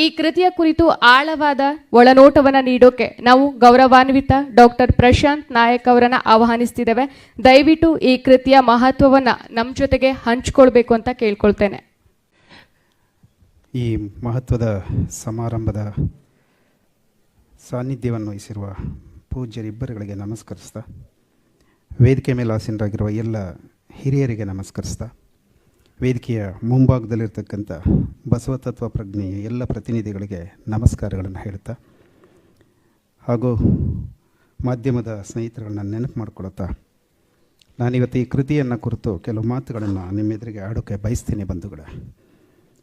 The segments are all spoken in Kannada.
ಈ ಕೃತಿಯ ಕುರಿತು ಆಳವಾದ ಒಳನೋಟವನ್ನು ನೀಡೋಕೆ ನಾವು ಗೌರವಾನ್ವಿತ ಡಾಕ್ಟರ್ ಪ್ರಶಾಂತ್ ನಾಯಕ್ ಅವರನ್ನು ಆಹ್ವಾನಿಸ್ತಿದ್ದೇವೆ. ದಯವಿಟ್ಟು ಈ ಕೃತಿಯ ಮಹತ್ವವನ್ನು ನಮ್ಮ ಜೊತೆಗೆ ಹಂಚ್ಕೊಳ್ಬೇಕು ಅಂತ ಕೇಳ್ಕೊಳ್ತೇನೆ. ಈ ಮಹತ್ವದ ಸಮಾರಂಭದ ಸಾನ್ನಿಧ್ಯವನ್ನು ವಹಿಸಿರುವ ಪೂಜ್ಯರಿಬ್ಬರುಗಳಿಗೆ ನಮಸ್ಕರಿಸ್ತಾ, ವೇದಿಕೆ ಮೇಲೆ ಆಸೀನರಾಗಿರುವ ಎಲ್ಲ ಹಿರಿಯರಿಗೆ ನಮಸ್ಕರಿಸ್ತಾ ವೇದಿಕೆಯ ಮುಂಭಾಗದಲ್ಲಿರ್ತಕ್ಕಂಥ ಬಸವತತ್ವ ಪ್ರಜ್ಞೆಯ ಎಲ್ಲ ಪ್ರತಿನಿಧಿಗಳಿಗೆ ನಮಸ್ಕಾರಗಳನ್ನು ಹೇಳ್ತಾ ಹಾಗೂ ಮಾಧ್ಯಮದ ಸ್ನೇಹಿತರನ್ನ ನೆನಪು ಮಾಡ್ಕೊಳ್ತಾ ನಾನಿವತ್ತು ಈ ಕೃತಿಯನ್ನು ಕುರಿತು ಕೆಲವು ಮಾತುಗಳನ್ನು ನಿಮ್ಮೆದುರಿಗೆ ಆಡೋಕ್ಕೆ ಬಯಸ್ತೀನಿ ಬಂಧುಗಳ.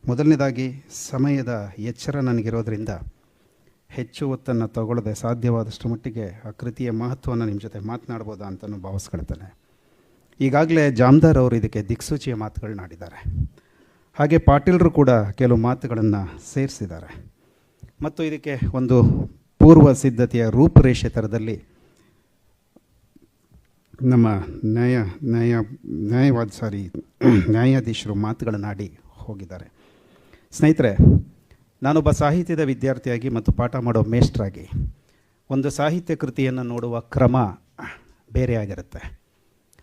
ಮೊದಲನೇದಾಗಿ, ಸಮಯದ ಎಚ್ಚರ ನನಗಿರೋದರಿಂದ ಹೆಚ್ಚು ಹೊತ್ತನ್ನು ತಗೊಳ್ಳದೆ ಸಾಧ್ಯವಾದಷ್ಟು ಮಟ್ಟಿಗೆ ಆ ಕೃತಿಯ ಮಹತ್ವವನ್ನು ನಿಮ್ಮ ಜೊತೆ ಮಾತನಾಡ್ಬೋದಾ ಅಂತಲೂ ಭಾವಿಸ್ಕೊಳ್ತೇನೆ. ಈಗಾಗಲೇ ಜಾಮ್ದಾರ್ ಅವರು ಇದಕ್ಕೆ ದಿಕ್ಸೂಚಿಯ ಮಾತುಗಳನ್ನ ಆಡಿದ್ದಾರೆ ಹಾಗೆ ಪಾಟೀಲರು ಕೂಡ ಕೆಲವು ಮಾತುಗಳನ್ನು ಸೇರಿಸಿದ್ದಾರೆ. ಮತ್ತು ಇದಕ್ಕೆ ಒಂದು ಪೂರ್ವ ಸಿದ್ಧತೆಯ ರೂಪುರೇಷೆ ಥರದಲ್ಲಿ ನಮ್ಮ ನ್ಯಾಯ ನ್ಯಾಯ, ನ್ಯಾಯವಾದ, ಸಾರಿ, ನ್ಯಾಯಾಧೀಶರು ಮಾತುಗಳನ್ನಾಡಿ ಹೋಗಿದ್ದಾರೆ. ಸ್ನೇಹಿತರೆ, ನಾನೊಬ್ಬ ಸಾಹಿತ್ಯದ ವಿದ್ಯಾರ್ಥಿಯಾಗಿ ಮತ್ತು ಪಾಠ ಮಾಡೋ ಮೇಷ್ಟ್ರಾಗಿ ಒಂದು ಸಾಹಿತ್ಯ ಕೃತಿಯನ್ನು ನೋಡುವ ಕ್ರಮ ಬೇರೆಯಾಗಿರುತ್ತೆ.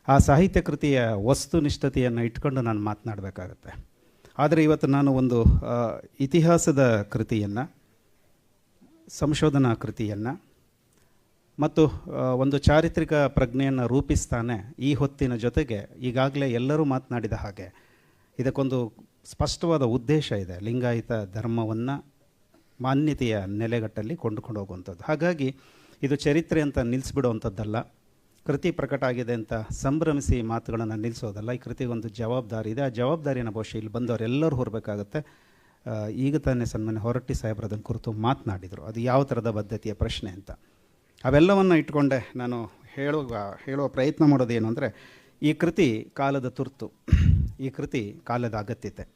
ಆ ಸಾಹಿತ್ಯ ಕೃತಿಯ ವಸ್ತುನಿಷ್ಠತೆಯನ್ನು ಇಟ್ಕೊಂಡು ನಾನು ಮಾತನಾಡಬೇಕಾಗತ್ತೆ. ಆದರೆ ಇವತ್ತು ನಾನು ಒಂದು ಇತಿಹಾಸದ ಕೃತಿಯನ್ನು, ಸಂಶೋಧನಾ ಕೃತಿಯನ್ನು ಮತ್ತು ಒಂದು ಚಾರಿತ್ರಿಕ ಪ್ರಜ್ಞೆಯನ್ನು ರೂಪಿಸ್ತಾನೆ ಈ ಹೊತ್ತಿನ ಜೊತೆಗೆ ಈಗಾಗಲೇ ಎಲ್ಲರೂ ಮಾತನಾಡಿದ ಹಾಗೆ ಇದಕ್ಕೊಂದು ಸ್ಪಷ್ಟವಾದ ಉದ್ದೇಶ ಇದೆ. ಲಿಂಗಾಯತ ಧರ್ಮವನ್ನು ಮಾನ್ಯತೆಯ ನೆಲೆಗಟ್ಟಲ್ಲಿ ಕೊಂಡುಕೊಂಡು ಹೋಗುವಂಥದ್ದು. ಹಾಗಾಗಿ ಇದು ಚರಿತ್ರೆ ಅಂತ ನಿಲ್ಲಿಸ್ಬಿಡುವಂಥದ್ದಲ್ಲ ಕೃತಿ ಪ್ರಕಟ ಆಗಿದೆ ಅಂತ ಸಂಭ್ರಮಿಸಿ ಮಾತುಗಳನ್ನು ನಿಲ್ಲಿಸೋದಲ್ಲ, ಈ ಕೃತಿಗೊಂದು ಜವಾಬ್ದಾರಿ ಇದೆ. ಆ ಜವಾಬ್ದಾರಿಯನ್ನು ಬಹುಶಃ ಇಲ್ಲಿ ಬಂದವರೆಲ್ಲರೂ ಹೊರಬೇಕಾಗತ್ತೆ. ಈಗ ತಾನೇ ಸನ್ಮಾನ್ಯ ಹೊರಟ್ಟಿ ಸಾಹೇಬ್ರ ಅದನ್ನು ಕುರಿತು ಮಾತನಾಡಿದರು. ಅದು ಯಾವ ಥರದ ಬದ್ಧತೆಯ ಪ್ರಶ್ನೆ ಅಂತ. ಅವೆಲ್ಲವನ್ನು ಇಟ್ಕೊಂಡೆ ನಾನು ಹೇಳುವ ಹೇಳುವ ಪ್ರಯತ್ನ ಮಾಡೋದೇನು ಅಂದರೆ, ಈ ಕೃತಿ ಕಾಲದ ತುರ್ತು, ಈ ಕೃತಿ ಕಾಲದ ಅಗತ್ಯತೆ.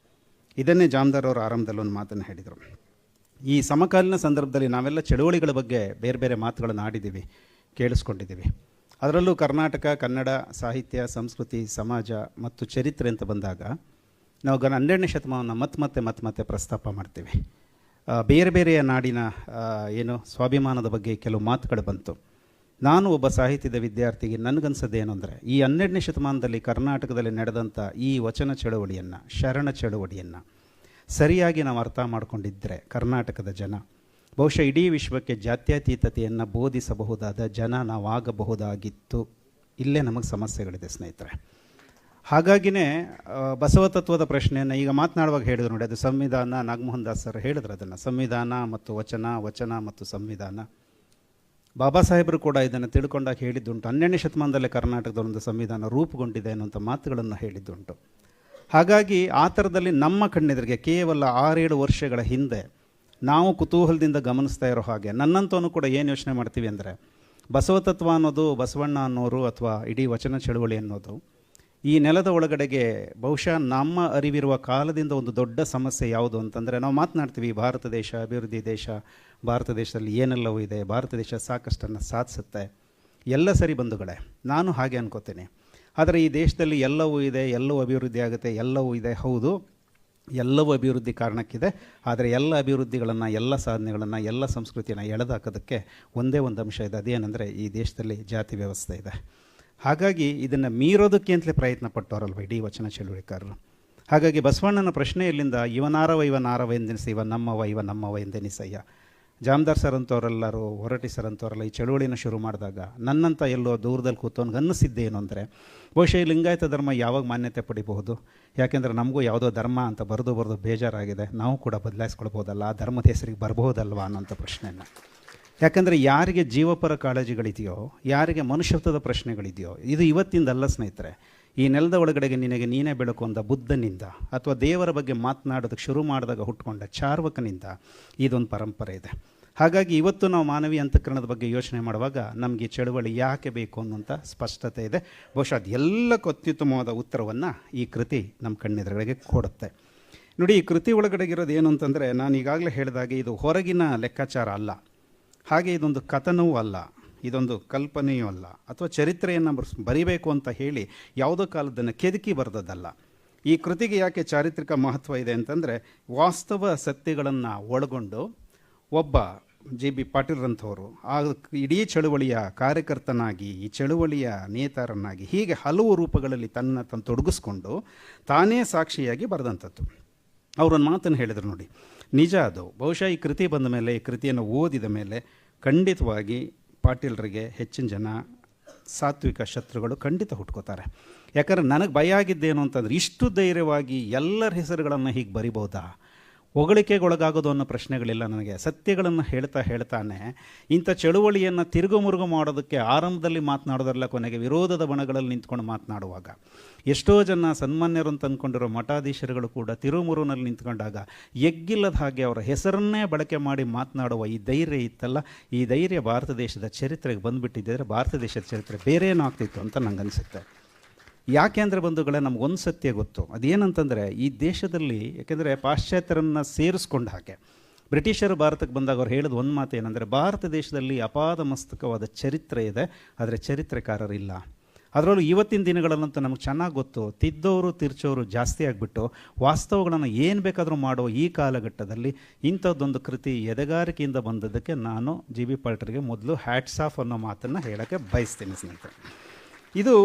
ಇದನ್ನೇ ಜಾಮದಾರ್ ಅವರು ಆರಂಭದಲ್ಲಿ ಒಂದು ಮಾತನ್ನು ಹೇಳಿದರು. ಈ ಸಮಕಾಲೀನ ಸಂದರ್ಭದಲ್ಲಿ ನಾವೆಲ್ಲ ಚಳುವಳಿಗಳ ಬಗ್ಗೆ ಬೇರೆ ಬೇರೆ ಮಾತುಗಳನ್ನು ಆಡಿದ್ದೀವಿ, ಕೇಳಿಸ್ಕೊಂಡಿದ್ದೀವಿ. ಅದರಲ್ಲೂ ಕರ್ನಾಟಕ, ಕನ್ನಡ, ಸಾಹಿತ್ಯ, ಸಂಸ್ಕೃತಿ, ಸಮಾಜ ಮತ್ತು ಚರಿತ್ರೆ ಅಂತ ಬಂದಾಗ ನಾವು ಗನ ಹನ್ನೆರಡನೇ ಶತಮಾನವನ್ನು ಮತ್ತೆ ಮತ್ತೆ ಮತ್ತೆ ಮತ್ತೆ ಪ್ರಸ್ತಾಪ ಮಾಡ್ತೀವಿ. ಬೇರೆ ಬೇರೆಯ ನಾಡಿನ ಏನು ಸ್ವಾಭಿಮಾನದ ಬಗ್ಗೆ ಕೆಲವು ಮಾತುಗಳು ಬಂತು. ನಾನು ಒಬ್ಬ ಸಾಹಿತ್ಯದ ವಿದ್ಯಾರ್ಥಿಗೆ ನನಗನ್ಸೋದೇನು ಅಂದರೆ, ಈ ಹನ್ನೆರಡನೇ ಶತಮಾನದಲ್ಲಿ ಕರ್ನಾಟಕದಲ್ಲಿ ನಡೆದಂಥ ಈ ವಚನ ಚಳುವಳಿಯನ್ನು, ಶರಣ ಚಳುವಳಿಯನ್ನು ಸರಿಯಾಗಿ ನಾವು ಅರ್ಥ ಮಾಡಿಕೊಂಡಿದ್ದರೆ ಕರ್ನಾಟಕದ ಜನ ಬಹುಶಃ ಇಡೀ ವಿಶ್ವಕ್ಕೆ ಜಾತ್ಯತೀತತೆಯನ್ನು ಬೋಧಿಸಬಹುದಾದ ಜನ ನಾವಾಗಬಹುದಾಗಿತ್ತು. ಇಲ್ಲೇ ನಮಗೆ ಸಮಸ್ಯೆಗಳಿದೆ ಸ್ನೇಹಿತರೆ. ಹಾಗಾಗಿನೇ ಬಸವತತ್ವದ ಬಸವ ತತ್ವದ ಪ್ರಶ್ನೆಯನ್ನು ಈಗ ಮಾತನಾಡುವಾಗ ಹೇಳಿದ್ರು ನೋಡಿ, ಅದು ಸಂವಿಧಾನ, ನಾಗಮೋಹನ್ ದಾಸ್ ಸರ್ ಹೇಳಿದ್ರು ಅದನ್ನು. ಸಂವಿಧಾನ ಮತ್ತು ವಚನ ವಚನ ಮತ್ತು ಸಂವಿಧಾನ. ಬಾಬಾ ಸಾಹೇಬರು ಕೂಡ ಇದನ್ನು ತಿಳ್ಕೊಂಡಾಗ ಹೇಳಿದ್ದುಂಟು. ಹನ್ನೆರಡನೇ ಶತಮಾನದಲ್ಲೇ ಒಂದು ಸಂವಿಧಾನ ರೂಪುಗೊಂಡಿದೆ ಅನ್ನುವಂಥ ಮಾತುಗಳನ್ನು ಹೇಳಿದ್ದುಂಟು. ಹಾಗಾಗಿ ಆ ಥರದಲ್ಲಿ ನಮ್ಮ ಕಣ್ಣೆದುರಿಗೆ ಕೇವಲ ಆರೇಳು ವರ್ಷಗಳ ಹಿಂದೆ ನಾವು ಕುತೂಹಲದಿಂದ ಗಮನಿಸ್ತಾ ಇರೋ ಹಾಗೆ ನನ್ನಂತವನು ಕೂಡ ಏನು ಯೋಚನೆ ಮಾಡ್ತೀವಿ ಅಂದರೆ ಬಸವತತ್ವ ಅನ್ನೋದು ಬಸವಣ್ಣ ಅನ್ನೋರು ಅಥವಾ ಇಡೀ ವಚನ ಚಳುವಳಿ ಅನ್ನೋದು ಈ ನೆಲದ ಒಳಗಡೆಗೆ ಬಹುಶಃ ನಮ್ಮ ಅರಿವಿರುವ ಕಾಲದಿಂದ ಒಂದು ದೊಡ್ಡ ಸಮಸ್ಯೆ ಯಾವುದು ಅಂತಂದರೆ ನಾವು ಮಾತನಾಡ್ತೀವಿ ಭಾರತ ದೇಶ, ಅಭಿವೃದ್ಧಿ ದೇಶ, ಭಾರತ ದೇಶದಲ್ಲಿ ಏನೆಲ್ಲವೂ ಇದೆ, ಭಾರತ ದೇಶ ಸಾಕಷ್ಟನ್ನು ಸಾಧಿಸುತ್ತೆ. ಎಲ್ಲ ಸರಿ ಬಂಧುಗಳೇ, ನಾನು ಹಾಗೆ ಅನ್ಕೋತೀನಿ. ಆದರೆ ಈ ದೇಶದಲ್ಲಿ ಎಲ್ಲವೂ ಇದೆ, ಎಲ್ಲವೂ ಅಭಿವೃದ್ಧಿ ಆಗುತ್ತೆ, ಎಲ್ಲವೂ ಇದೆ, ಹೌದು. ಎಲ್ಲವೂ ಅಭಿವೃದ್ಧಿ ಕಾರಣಕ್ಕಿದೆ. ಆದರೆ ಎಲ್ಲ ಅಭಿವೃದ್ಧಿಗಳನ್ನು, ಎಲ್ಲ ಸಾಧನೆಗಳನ್ನು, ಎಲ್ಲ ಸಂಸ್ಕೃತಿಯನ್ನು ಎಳೆದಾಕೋದಕ್ಕೆ ಒಂದೇ ಒಂದು ಅಂಶ ಇದೆ. ಅದೇನೆಂದರೆ ಈ ದೇಶದಲ್ಲಿ ಜಾತಿ ವ್ಯವಸ್ಥೆ ಇದೆ. ಹಾಗಾಗಿ ಇದನ್ನು ಮೀರೋದಕ್ಕೆ ಅಂತಲೇ ಪ್ರಯತ್ನ ಪಟ್ಟವರಲ್ವ ಇಡೀ ವಚನ ಚಳುವಳಿಕಾರರು? ಹಾಗಾಗಿ ಬಸವಣ್ಣನ ಪ್ರಶ್ನೆಯಲ್ಲಿಂದ ಇವನಾರವ ಇವನಾರವ ಎಂದೆನಿಸ, ಇವ ನಮ್ಮವ ಇವ ನಮ್ಮವ ಎಂದೆನಿಸಯ್ಯ? ಜಾಮದಾರ್ ಸರ್ ಅಂತವರೆಲ್ಲರೂ ಹೊರಟಿ ಸರ್ ಅಂತವರೆಲ್ಲ ಈ ಚಳುವಳಿನ ಶುರು ಮಾಡಿದಾಗ ನನ್ನಂಥ ಎಲ್ಲೋ ದೂರದಲ್ಲಿ ಕೂತವನಿಗೆ ಅನ್ನಿಸಿದ್ದೇನು ಅಂದರೆ, ಬಹುಶಃ ಈ ಲಿಂಗಾಯತ ಧರ್ಮ ಯಾವಾಗ ಮಾನ್ಯತೆ ಪಡಿಬಹುದು? ಯಾಕೆಂದರೆ ನಮಗೂ ಯಾವುದೋ ಧರ್ಮ ಅಂತ ಬರೆದು ಬರೆದು ಬೇಜಾರಾಗಿದೆ. ನಾವು ಕೂಡ ಬದಲಾಯಿಸ್ಕೊಳ್ಬೋದಲ್ಲ, ಆ ಧರ್ಮದ ಹೆಸರಿಗೆ ಬರಬಹುದಲ್ವಾ ಅನ್ನೋಂಥ ಪ್ರಶ್ನೆಯನ್ನು ಯಾಕೆಂದರೆ ಯಾರಿಗೆ ಜೀವಪರ ಕಾಳಜಿಗಳಿದೆಯೋ, ಯಾರಿಗೆ ಮನುಷ್ಯತ್ವದ ಪ್ರಶ್ನೆಗಳಿದೆಯೋ, ಇದು ಇವತ್ತಿಂದಲ್ಲ ಸ್ನೇಹಿತರೆ ಈ ನೆಲದ ಒಳಗಡೆಗೆ ನಿನಗೆ ನೀನೇ ಬೆಳಕು ಅಂದ ಬುದ್ಧನಿಂದ ಅಥವಾ ದೇವರ ಬಗ್ಗೆ ಮಾತನಾಡೋದಕ್ಕೆ ಶುರು ಮಾಡಿದಾಗ ಹುಟ್ಕೊಂಡ ಚಾರ್ವಕನಿಂದ ಇದೊಂದು ಪರಂಪರೆ ಇದೆ. ಹಾಗಾಗಿ ಇವತ್ತು ನಾವು ಮಾನವೀಯ ಅಂತಃಕರಣದ ಬಗ್ಗೆ ಯೋಚನೆ ಮಾಡುವಾಗ ನಮಗೆ ಚಳುವಳಿ ಯಾಕೆ ಬೇಕು ಅನ್ನುವಂಥ ಸ್ಪಷ್ಟತೆ ಇದೆ. ಬಹುಶಃ ಅದು ಎಲ್ಲಕ್ಕೂ ಅತ್ಯುತ್ತಮವಾದ ಉತ್ತರವನ್ನು ಈ ಕೃತಿ ನಮ್ಮ ಕಣ್ಣೆದುರುಗಳಿಗೆ ಕೊಡುತ್ತೆ. ನೋಡಿ, ಈ ಕೃತಿ ಒಳಗಡೆಗಿರೋದು ಏನು ಅಂತಂದರೆ ನಾನು ಈಗಾಗಲೇ ಹೇಳಿದಾಗೆ ಇದು ಹೊರಗಿನ ಲೆಕ್ಕಾಚಾರ ಅಲ್ಲ. ಹಾಗೆ ಇದೊಂದು ಕಥನವೂ ಅಲ್ಲ. ಇದೊಂದು ಕಲ್ಪನೆಯೂ ಅಲ್ಲ. ಅಥವಾ ಚರಿತ್ರೆಯನ್ನು ಬರೀಬೇಕು ಅಂತ ಹೇಳಿ ಯಾವುದೋ ಕಾಲದನ್ನು ಕೆದಕಿ ಬರೆದದ್ದಲ್ಲ. ಈ ಕೃತಿಗೆ ಯಾಕೆ ಚಾರಿತ್ರಿಕ ಮಹತ್ವ ಇದೆ ಅಂತಂದರೆ ವಾಸ್ತವ ಸತ್ಯಗಳನ್ನು ಒಳಗೊಂಡು ಒಬ್ಬ ಜಿ ಬಿ ಪಾಟೀಲ್ರಂಥವರು ಆ ಇಡೀ ಚಳುವಳಿಯ ಕಾರ್ಯಕರ್ತನಾಗಿ, ಈ ಚಳುವಳಿಯ ನೇತಾರನಾಗಿ ಹೀಗೆ ಹಲವು ರೂಪಗಳಲ್ಲಿ ತನ್ನ ತನ್ನ ತೊಡಗಿಸ್ಕೊಂಡು ತಾನೇ ಸಾಕ್ಷಿಯಾಗಿ ಬರೆದಂಥದ್ದು. ಅವರೊಂದು ಮಾತನ್ನು ಹೇಳಿದರು ನೋಡಿ. ನಿಜ ಅದು. ಬಹುಶಃ ಈ ಕೃತಿ ಬಂದ ಮೇಲೆ, ಈ ಕೃತಿಯನ್ನು ಓದಿದ ಮೇಲೆ ಖಂಡಿತವಾಗಿ ಪಾಟೀಲ್ರಿಗೆ ಹೆಚ್ಚಿನ ಜನ ಸಾತ್ವಿಕ ಶತ್ರುಗಳು ಖಂಡಿತ ಹುಟ್ಕೋತಾರೆ. ಯಾಕಂದ್ರೆ ನನಗೆ ಭಯ ಆಗಿದ್ದೇನು ಅಂತಂದ್ರೆ ಇಷ್ಟು ಧೈರ್ಯವಾಗಿ ಎಲ್ಲರ ಹೆಸರುಗಳನ್ನು ಹೀಗೆ ಬರಿಬೋದಾ ಹೊಗಳಿಕೆಗೊಳಗಾಗೋದು ಅನ್ನೋ ಪ್ರಶ್ನೆಗಳಿಲ್ಲ ನನಗೆ. ಸತ್ಯಗಳನ್ನು ಹೇಳ್ತಾ ಹೇಳ್ತಾನೆ, ಇಂಥ ಚಳುವಳಿಯನ್ನು ತಿರುಗುಮುರುಗು ಮಾಡೋದಕ್ಕೆ ಆರಂಭದಲ್ಲಿ ಮಾತನಾಡೋದ್ರಲ್ಲ ಕೊನೆಗೆ ವಿರೋಧದ ಬಣಗಳಲ್ಲಿ ನಿಂತ್ಕೊಂಡು ಮಾತನಾಡುವಾಗ. ಎಷ್ಟೋ ಜನ ಸನ್ಮಾನ್ಯರು ಅಂತ ಅಂದ್ಕೊಂಡಿರೋ ಮಠಾಧೀಶರುಗಳು ಕೂಡ ತಿರುಮುರುನಲ್ಲಿ ನಿಂತ್ಕೊಂಡಾಗ ಎಗ್ಗಿಲ್ಲದ ಹಾಗೆ ಅವರ ಹೆಸರನ್ನೇ ಬಳಕೆ ಮಾಡಿ ಮಾತನಾಡುವ ಈ ಧೈರ್ಯ ಇತ್ತಲ್ಲ. ಈ ಧೈರ್ಯ ಭಾರತ ದೇಶದ ಚರಿತ್ರೆಗೆ ಬಂದುಬಿಟ್ಟಿದ್ದರೆ ಭಾರತ ದೇಶದ ಚರಿತ್ರೆ ಬೇರೆ ಏನೋ ಆಗ್ತಿತ್ತು ಅಂತ ನಂಗೆ ಅನಿಸುತ್ತೆ ಯಾಕೆ ಅಂದರೆ ಬಂಧುಗಳೇ ನಮಗೊಂದು ಸತ್ಯ ಗೊತ್ತು. ಅದೇನಂತಂದರೆ, ಈ ದೇಶದಲ್ಲಿ, ಯಾಕೆಂದರೆ ಪಾಶ್ಚಾತ್ಯರನ್ನು ಸೇರಿಸ್ಕೊಂಡು ಹಾಗೆ. ಬ್ರಿಟಿಷರು ಭಾರತಕ್ಕೆ ಬಂದಾಗ ಅವ್ರು ಹೇಳಿದ ಒಂದು ಮಾತು ಏನಂದರೆ, ಭಾರತ ದೇಶದಲ್ಲಿ ಅಪಾದ ಮಸ್ತಕವಾದ ಚರಿತ್ರೆ ಇದೆ, ಆದರೆ ಚರಿತ್ರೆಕಾರರಿಲ್ಲ. ಅದರಲ್ಲೂ ಇವತ್ತಿನ ದಿನಗಳಲ್ಲಂತೂ ನಮಗೆ ಚೆನ್ನಾಗಿ ಗೊತ್ತು, ತಿದ್ದೋರು ತಿರ್ಚೋರು ಜಾಸ್ತಿ ಆಗಿಬಿಟ್ಟು ವಾಸ್ತವಗಳನ್ನು ಏನು ಬೇಕಾದರೂ ಮಾಡೋ ಈ ಕಾಲಘಟ್ಟದಲ್ಲಿ ಇಂಥದ್ದೊಂದು ಕೃತಿ ಎದೆಗಾರಿಕೆಯಿಂದ ಬಂದದ್ದಕ್ಕೆ ನಾನು ಜಿ ಬಿ ಪಾಲ್ಟರ್ಗೆ ಮೊದಲು ಹ್ಯಾಟ್ಸ್ ಆಫ್ ಅನ್ನೋ ಮಾತನ್ನು ಹೇಳೋಕ್ಕೆ ಬಯಸ್ತೀನಿ ಸ್ನೇಹಿತರೆ. ಇದು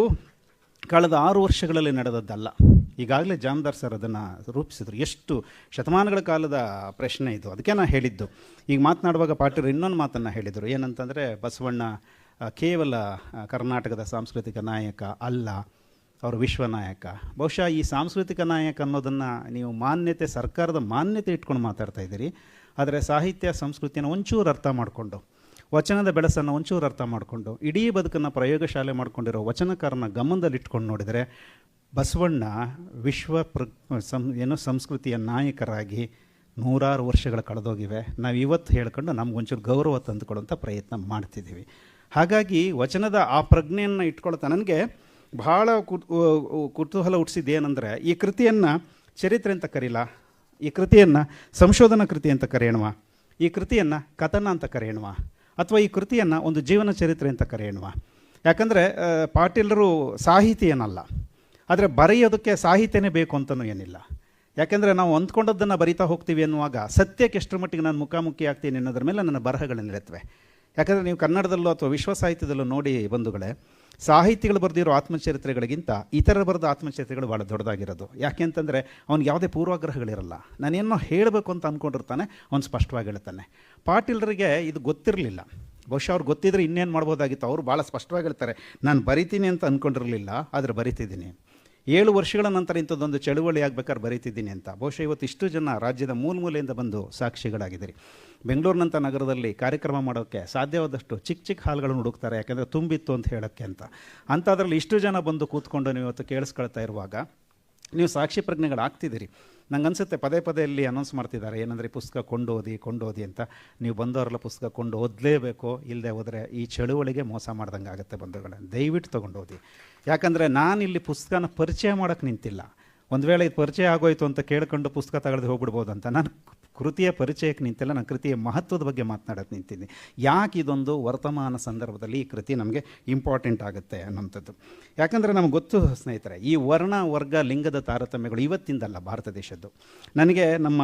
ಕಳೆದ ಆರು ವರ್ಷಗಳಲ್ಲಿ ನಡೆದದ್ದಲ್ಲ. ಈಗಾಗಲೇ ಜಾಮದಾರ್ ಸರ್ ಅದನ್ನು ರೂಪಿಸಿದ್ರು. ಎಷ್ಟು ಶತಮಾನಗಳ ಕಾಲದ ಪ್ರಶ್ನೆ ಇದು. ಅದಕ್ಕೆ ನಾನು ಹೇಳಿದ್ದು. ಈಗ ಮಾತನಾಡುವಾಗ ಪಾಟೀಲ್ ಇನ್ನೊಂದು ಮಾತನ್ನು ಹೇಳಿದರು. ಏನಂತಂದರೆ, ಬಸವಣ್ಣ ಕೇವಲ ಕರ್ನಾಟಕದ ಸಾಂಸ್ಕೃತಿಕ ನಾಯಕ ಅಲ್ಲ, ಅವರು ವಿಶ್ವ ನಾಯಕ. ಬಹುಶಃ ಈ ಸಾಂಸ್ಕೃತಿಕ ನಾಯಕ ಅನ್ನೋದನ್ನು ನೀವು ಮಾನ್ಯತೆ, ಸರ್ಕಾರದ ಮಾನ್ಯತೆ ಇಟ್ಕೊಂಡು ಮಾತಾಡ್ತಾ ಇದ್ದೀರಿ. ಆದರೆ ಸಾಹಿತ್ಯ ಸಂಸ್ಕೃತಿಯನ್ನು ಒಂಚೂರು ಅರ್ಥ ಮಾಡಿಕೊಂಡು ವಚನದ ಬೆಳಸನ್ನು ಒಂಚೂರು ಅರ್ಥ ಮಾಡಿಕೊಂಡು, ಇಡೀ ಬದುಕನ್ನು ಪ್ರಯೋಗಶಾಲೆ ಮಾಡ್ಕೊಂಡಿರೋ ವಚನಕಾರನ ಗಮನದಲ್ಲಿಟ್ಕೊಂಡು ನೋಡಿದರೆ, ಬಸವಣ್ಣ ವಿಶ್ವ ಪ್ರ, ಸಂ, ಏನು ಸಂಸ್ಕೃತಿಯ ನಾಯಕರಾಗಿ ನೂರಾರು ವರ್ಷಗಳು ಕಳೆದೋಗಿವೆ. ನಾವು ಇವತ್ತು ಹೇಳ್ಕೊಂಡು ನಮ್ಗೊಂಚೂರು ಗೌರವ ತಂದುಕೊಡುವಂಥ ಪ್ರಯತ್ನ ಮಾಡ್ತಿದ್ದೀವಿ. ಹಾಗಾಗಿ ವಚನದ ಆ ಪ್ರಜ್ಞೆಯನ್ನು ಇಟ್ಕೊಳ್ತಾ ನನಗೆ ಬಹಳ ಕುತ್ ಕುತೂಹಲ ಹುಟ್ಟಿಸಿದ್ದು ಏನಂದರೆ ಈ ಕೃತಿಯನ್ನು ಚರಿತ್ರೆ ಅಂತ ಕರೀಲ? ಈ ಕೃತಿಯನ್ನು ಸಂಶೋಧನಾ ಕೃತಿ ಅಂತ ಕರೆಯೋಣವಾ? ಈ ಕೃತಿಯನ್ನು ಕಥನ ಅಂತ ಕರೆಯೋಣವಾ? ಅಥವಾ ಈ ಕೃತಿಯನ್ನು ಒಂದು ಜೀವನ ಚರಿತ್ರೆ ಅಂತ ಕರೆಯೋಣ ಯಾಕಂದರೆ ಪಾಟೀಲರು ಸಾಹಿತಿ ಏನಲ್ಲ ಆದರೆ ಬರೆಯೋದಕ್ಕೆ ಸಾಹಿತ್ಯನೇ ಬೇಕು ಅಂತಲೂ ಏನಿಲ್ಲ. ಯಾಕೆಂದರೆ ನಾವು ಅಂದ್ಕೊಂಡದ್ದನ್ನು ಬರಿತಾ ಹೋಗ್ತೀವಿ ಅನ್ನುವಾಗ ಸತ್ಯಕ್ಕೆ ಎಷ್ಟರ ಮಟ್ಟಿಗೆ ನಾನು ಮುಖಾಮುಖಿ ಆಗ್ತೀನಿ ಅನ್ನೋದ್ರ ಮೇಲೆ ನನ್ನ ಬರಹಗಳು ನಿಲ್ಲುತ್ತವೆ ಯಾಕಂದರೆ ನೀವು ಕನ್ನಡದಲ್ಲೂ ಅಥವಾ ವಿಶ್ವ ಸಾಹಿತ್ಯದಲ್ಲೂ ನೋಡಿ ಬಂಧುಗಳೇ ಸಾಹಿತಿಗಳು ಬರೆದಿರೋ ಆತ್ಮಚರಿತ್ರೆಗಳಿಗಿಂತ ಇತರ ಬರೆದ ಆತ್ಮಚರಿತ್ರೆಗಳು ಭಾಳ ದೊಡ್ಡದಾಗಿರೋದು. ಯಾಕೆ ಅಂತಂದರೆ ಅವ್ನಿಗೆ ಯಾವುದೇ ಪೂರ್ವಾಗ್ರಹಗಳಿರಲ್ಲ. ನಾನೇನೋ ಹೇಳಬೇಕು ಅಂತ ಅಂದ್ಕೊಂಡಿರ್ತಾನೆ ಅವ್ನು ಸ್ಪಷ್ಟವಾಗಿ ಹೇಳ್ತಾನೆ. ಪಾಟೀಲರಿಗೆ ಇದು ಗೊತ್ತಿರಲಿಲ್ಲ. ಬಹುಶಃ ಅವ್ರು ಗೊತ್ತಿದ್ರೆ ಇನ್ನೇನು ಮಾಡ್ಬೋದಾಗಿತ್ತು, ಅವರು ಭಾಳ ಸ್ಪಷ್ಟವಾಗಿ ಹೇಳ್ತಾರೆ. ನಾನು ಬರಿತೀನಿ ಅಂತ ಅಂದ್ಕೊಂಡಿರಲಿಲ್ಲ ಆದರೆ ಬರಿತಿದ್ದೀನಿ. ಏಳು ವರ್ಷಗಳ ನಂತರ ಇಂಥದ್ದೊಂದು ಚಳುವಳಿ ಆಗ್ಬೇಕಾದ್ರೆ ಬರೀತಿದ್ದೀನಿ ಅಂತ. ಬಹುಶಃ ಇವತ್ತು ಇಷ್ಟು ಜನ ರಾಜ್ಯದ ಮೂಲ ಮೂಲೆಯಿಂದ ಬಂದು ಸಾಕ್ಷಿಗಳಾಗಿದ್ದೀರಿ. ಬೆಂಗಳೂರಿನಂಥ ನಗರದಲ್ಲಿ ಕಾರ್ಯಕ್ರಮ ಮಾಡೋಕ್ಕೆ ಸಾಧ್ಯವಾದಷ್ಟು ಚಿಕ್ಕ ಚಿಕ್ಕ ಹಾಲ್ಗಳನ್ನು ಹುಡುಕ್ತಾರೆ, ಯಾಕೆಂದರೆ ತುಂಬಿತ್ತು ಅಂತ ಹೇಳೋಕ್ಕೆ ಅಂತ. ಅಂಥದ್ರಲ್ಲಿ ಇಷ್ಟು ಜನ ಬಂದು ಕೂತ್ಕೊಂಡು ನೀವು ಇವತ್ತು ಕೇಳಿಸ್ಕೊಳ್ತಾ ಇರುವಾಗ ನೀವು ಸಾಕ್ಷಿ ಪ್ರಜ್ಞೆಗಳಾಗ್ತಿದ್ದೀರಿ ನಂಗೆ ಅನ್ಸುತ್ತೆ ಪದೇ ಪದೇ ಇಲ್ಲಿ ಅನೌನ್ಸ್ ಮಾಡ್ತಿದ್ದಾರೆ, ಏನಂದರೆ ಪುಸ್ತಕ ಕೊಂಡೋದಿ ಕೊಂಡೋದಿ ಅಂತ. ನೀವು ಬಂದವರೆಲ್ಲ ಪುಸ್ತಕ ಕೊಂಡು ಓದಲೇಬೇಕು ಇಲ್ಲದೆ ಹೋದರೆ ಈ ಚಳುವಳಿಗೆ ಮೋಸ ಮಾಡ್ದಂಗೆ ಆಗುತ್ತೆ ಬಂಧುಗಳೇ. ದಯವಿಟ್ಟು ತೊಗೊಂಡು ಓದಿ ಯಾಕಂದರೆ ಇಲ್ಲಿ ಪುಸ್ತಕನ ಪರಿಚಯ ಮಾಡೋಕ್ಕೆ ನಿಂತಿಲ್ಲ. ಒಂದು ವೇಳೆ ಇದು ಪರಿಚಯ ಆಗೋಯಿತು ಅಂತ ಕೇಳ್ಕೊಂಡು ಪುಸ್ತಕ ತಗೊಳ್ದು ಹೋಗ್ಬಿಡ್ಬೋದು ಅಂತ ನಾನು ಕೃತಿಯ ಪರಿಚಯಕ್ಕೆ ನಿಂತಿಲ್ಲ, ನಾನು ಕೃತಿಯ ಮಹತ್ವದ ಬಗ್ಗೆ ಮಾತನಾಡೋಕ್ಕೆ ನಿಂತಿದ್ದೀನಿ. ಯಾಕೆ ಇದೊಂದು ವರ್ತಮಾನ ಸಂದರ್ಭದಲ್ಲಿ ಈ ಕೃತಿ ನಮಗೆ ಇಂಪಾರ್ಟೆಂಟ್ ಆಗುತ್ತೆ ಅನ್ನೋಂಥದ್ದು ಯಾಕಂದರೆ ನಮ್ಗೆ ಗೊತ್ತು ಸ್ನೇಹಿತರೆ, ಈ ವರ್ಣ, ವರ್ಗ, ಲಿಂಗದ ತಾರತಮ್ಯಗಳು ಇವತ್ತಿಂದಲ್ಲ ಭಾರತ ದೇಶದ್ದು. ನನಗೆ ನಮ್ಮ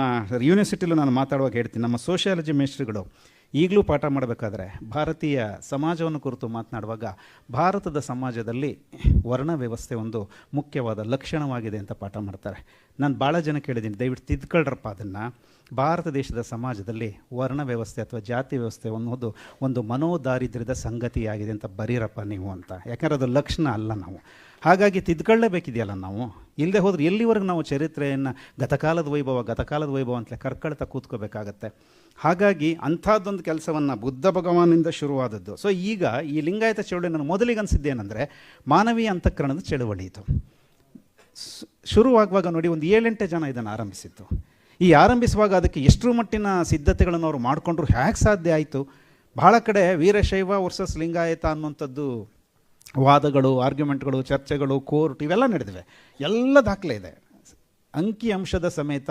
ಯೂನಿವರ್ಸಿಟಿಲೂ ನಾನು ಮಾತಾಡುವಾಗ ಹೇಳ್ತೀನಿ, ನಮ್ಮ ಸೋಷಿಯಾಲಜಿ ಮೇಸ್ಟ್ರುಗಳು ಈಗಲೂ ಪಾಠ ಮಾಡಬೇಕಾದ್ರೆ ಭಾರತೀಯ ಸಮಾಜವನ್ನು ಕುರಿತು ಮಾತನಾಡುವಾಗ ಭಾರತದ ಸಮಾಜದಲ್ಲಿ ವರ್ಣ ವ್ಯವಸ್ಥೆ ಒಂದು ಮುಖ್ಯವಾದ ಲಕ್ಷಣವಾಗಿದೆ ಅಂತ ಪಾಠ ಮಾಡ್ತಾರೆ. ನಾನು ಭಾಳ ಜನ ಕೇಳಿದ್ದೀನಿ. ದಯವಿಟ್ಟು ತಿದ್ಕೊಳ್ರಪ್ಪ ಅದನ್ನು. ಭಾರತ ದೇಶದ ಸಮಾಜದಲ್ಲಿ ವರ್ಣ ವ್ಯವಸ್ಥೆ ಅಥವಾ ಜಾತಿ ವ್ಯವಸ್ಥೆ ಅನ್ನೋದು ಒಂದು ಮನೋದಾರಿದ್ರ್ಯದ ಸಂಗತಿಯಾಗಿದೆ ಅಂತ ಬರೀರಪ್ಪ ನೀವು ಅಂತ. ಯಾಕಂದರೆ ಅದು ಲಕ್ಷಣ ಅಲ್ಲ ನಾವು. ಹಾಗಾಗಿ ತಿದ್ಕೊಳ್ಳೇಬೇಕಿದೆಯಲ್ಲ ನಾವು. ಇಲ್ಲದೆ ಹೋದ್ರೆ ಎಲ್ಲಿವರೆಗೂ ನಾವು ಚರಿತ್ರೆಯನ್ನು ಗತಕಾಲದ ವೈಭವ ಗತಕಾಲದ ವೈಭವ ಅಂತಲೇ ಕರ್ಕೊಳ್ತಾ ಕೂತ್ಕೋಬೇಕಾಗತ್ತೆ. ಹಾಗಾಗಿ ಅಂಥದ್ದೊಂದು ಕೆಲಸವನ್ನು ಬುದ್ಧ ಭಗವಾನಿಂದ ಶುರುವಾದದ್ದು. ಸೊ ಈಗ ಈ ಲಿಂಗಾಯತ ಚಳುವಳಿ ನಾನು ಮೊದಲಿಗೆ ಅನಿಸಿದ್ದೇನೆಂದರೆ ಮಾನವೀಯ ಅಂತಃಕರಣದ ಚಳುವಳಿ ಇದು. ಶುರುವಾಗುವಾಗ ನೋಡಿ ಒಂದು ಏಳೆಂಟು ಜನ ಇದನ್ನು ಆರಂಭಿಸಿತ್ತು. ಈ ಆರಂಭಿಸುವಾಗ ಅದಕ್ಕೆ ಎಷ್ಟರ ಮಟ್ಟಿನ ಸಿದ್ಧತೆಗಳನ್ನು ಅವರು ಮಾಡಿಕೊಂಡ್ರು ಹೇಗೆ ಸಾಧ್ಯ ಆಯಿತು. ಬಹಳ ಕಡೆ ವೀರಶೈವ ವರ್ಸಸ್ ಲಿಂಗಾಯತ ಅನ್ನುವಂಥದ್ದು ವಾದಗಳು, ಆರ್ಗ್ಯುಮೆಂಟ್ಗಳು, ಚರ್ಚೆಗಳು, ಕೋರ್ಟ್ ಇವೆಲ್ಲ ನಡೆದಿವೆ. ಎಲ್ಲ ದಾಖಲೆ ಇದೆ. ಅಂಕಿ ಅಂಶದ ಸಮೇತ,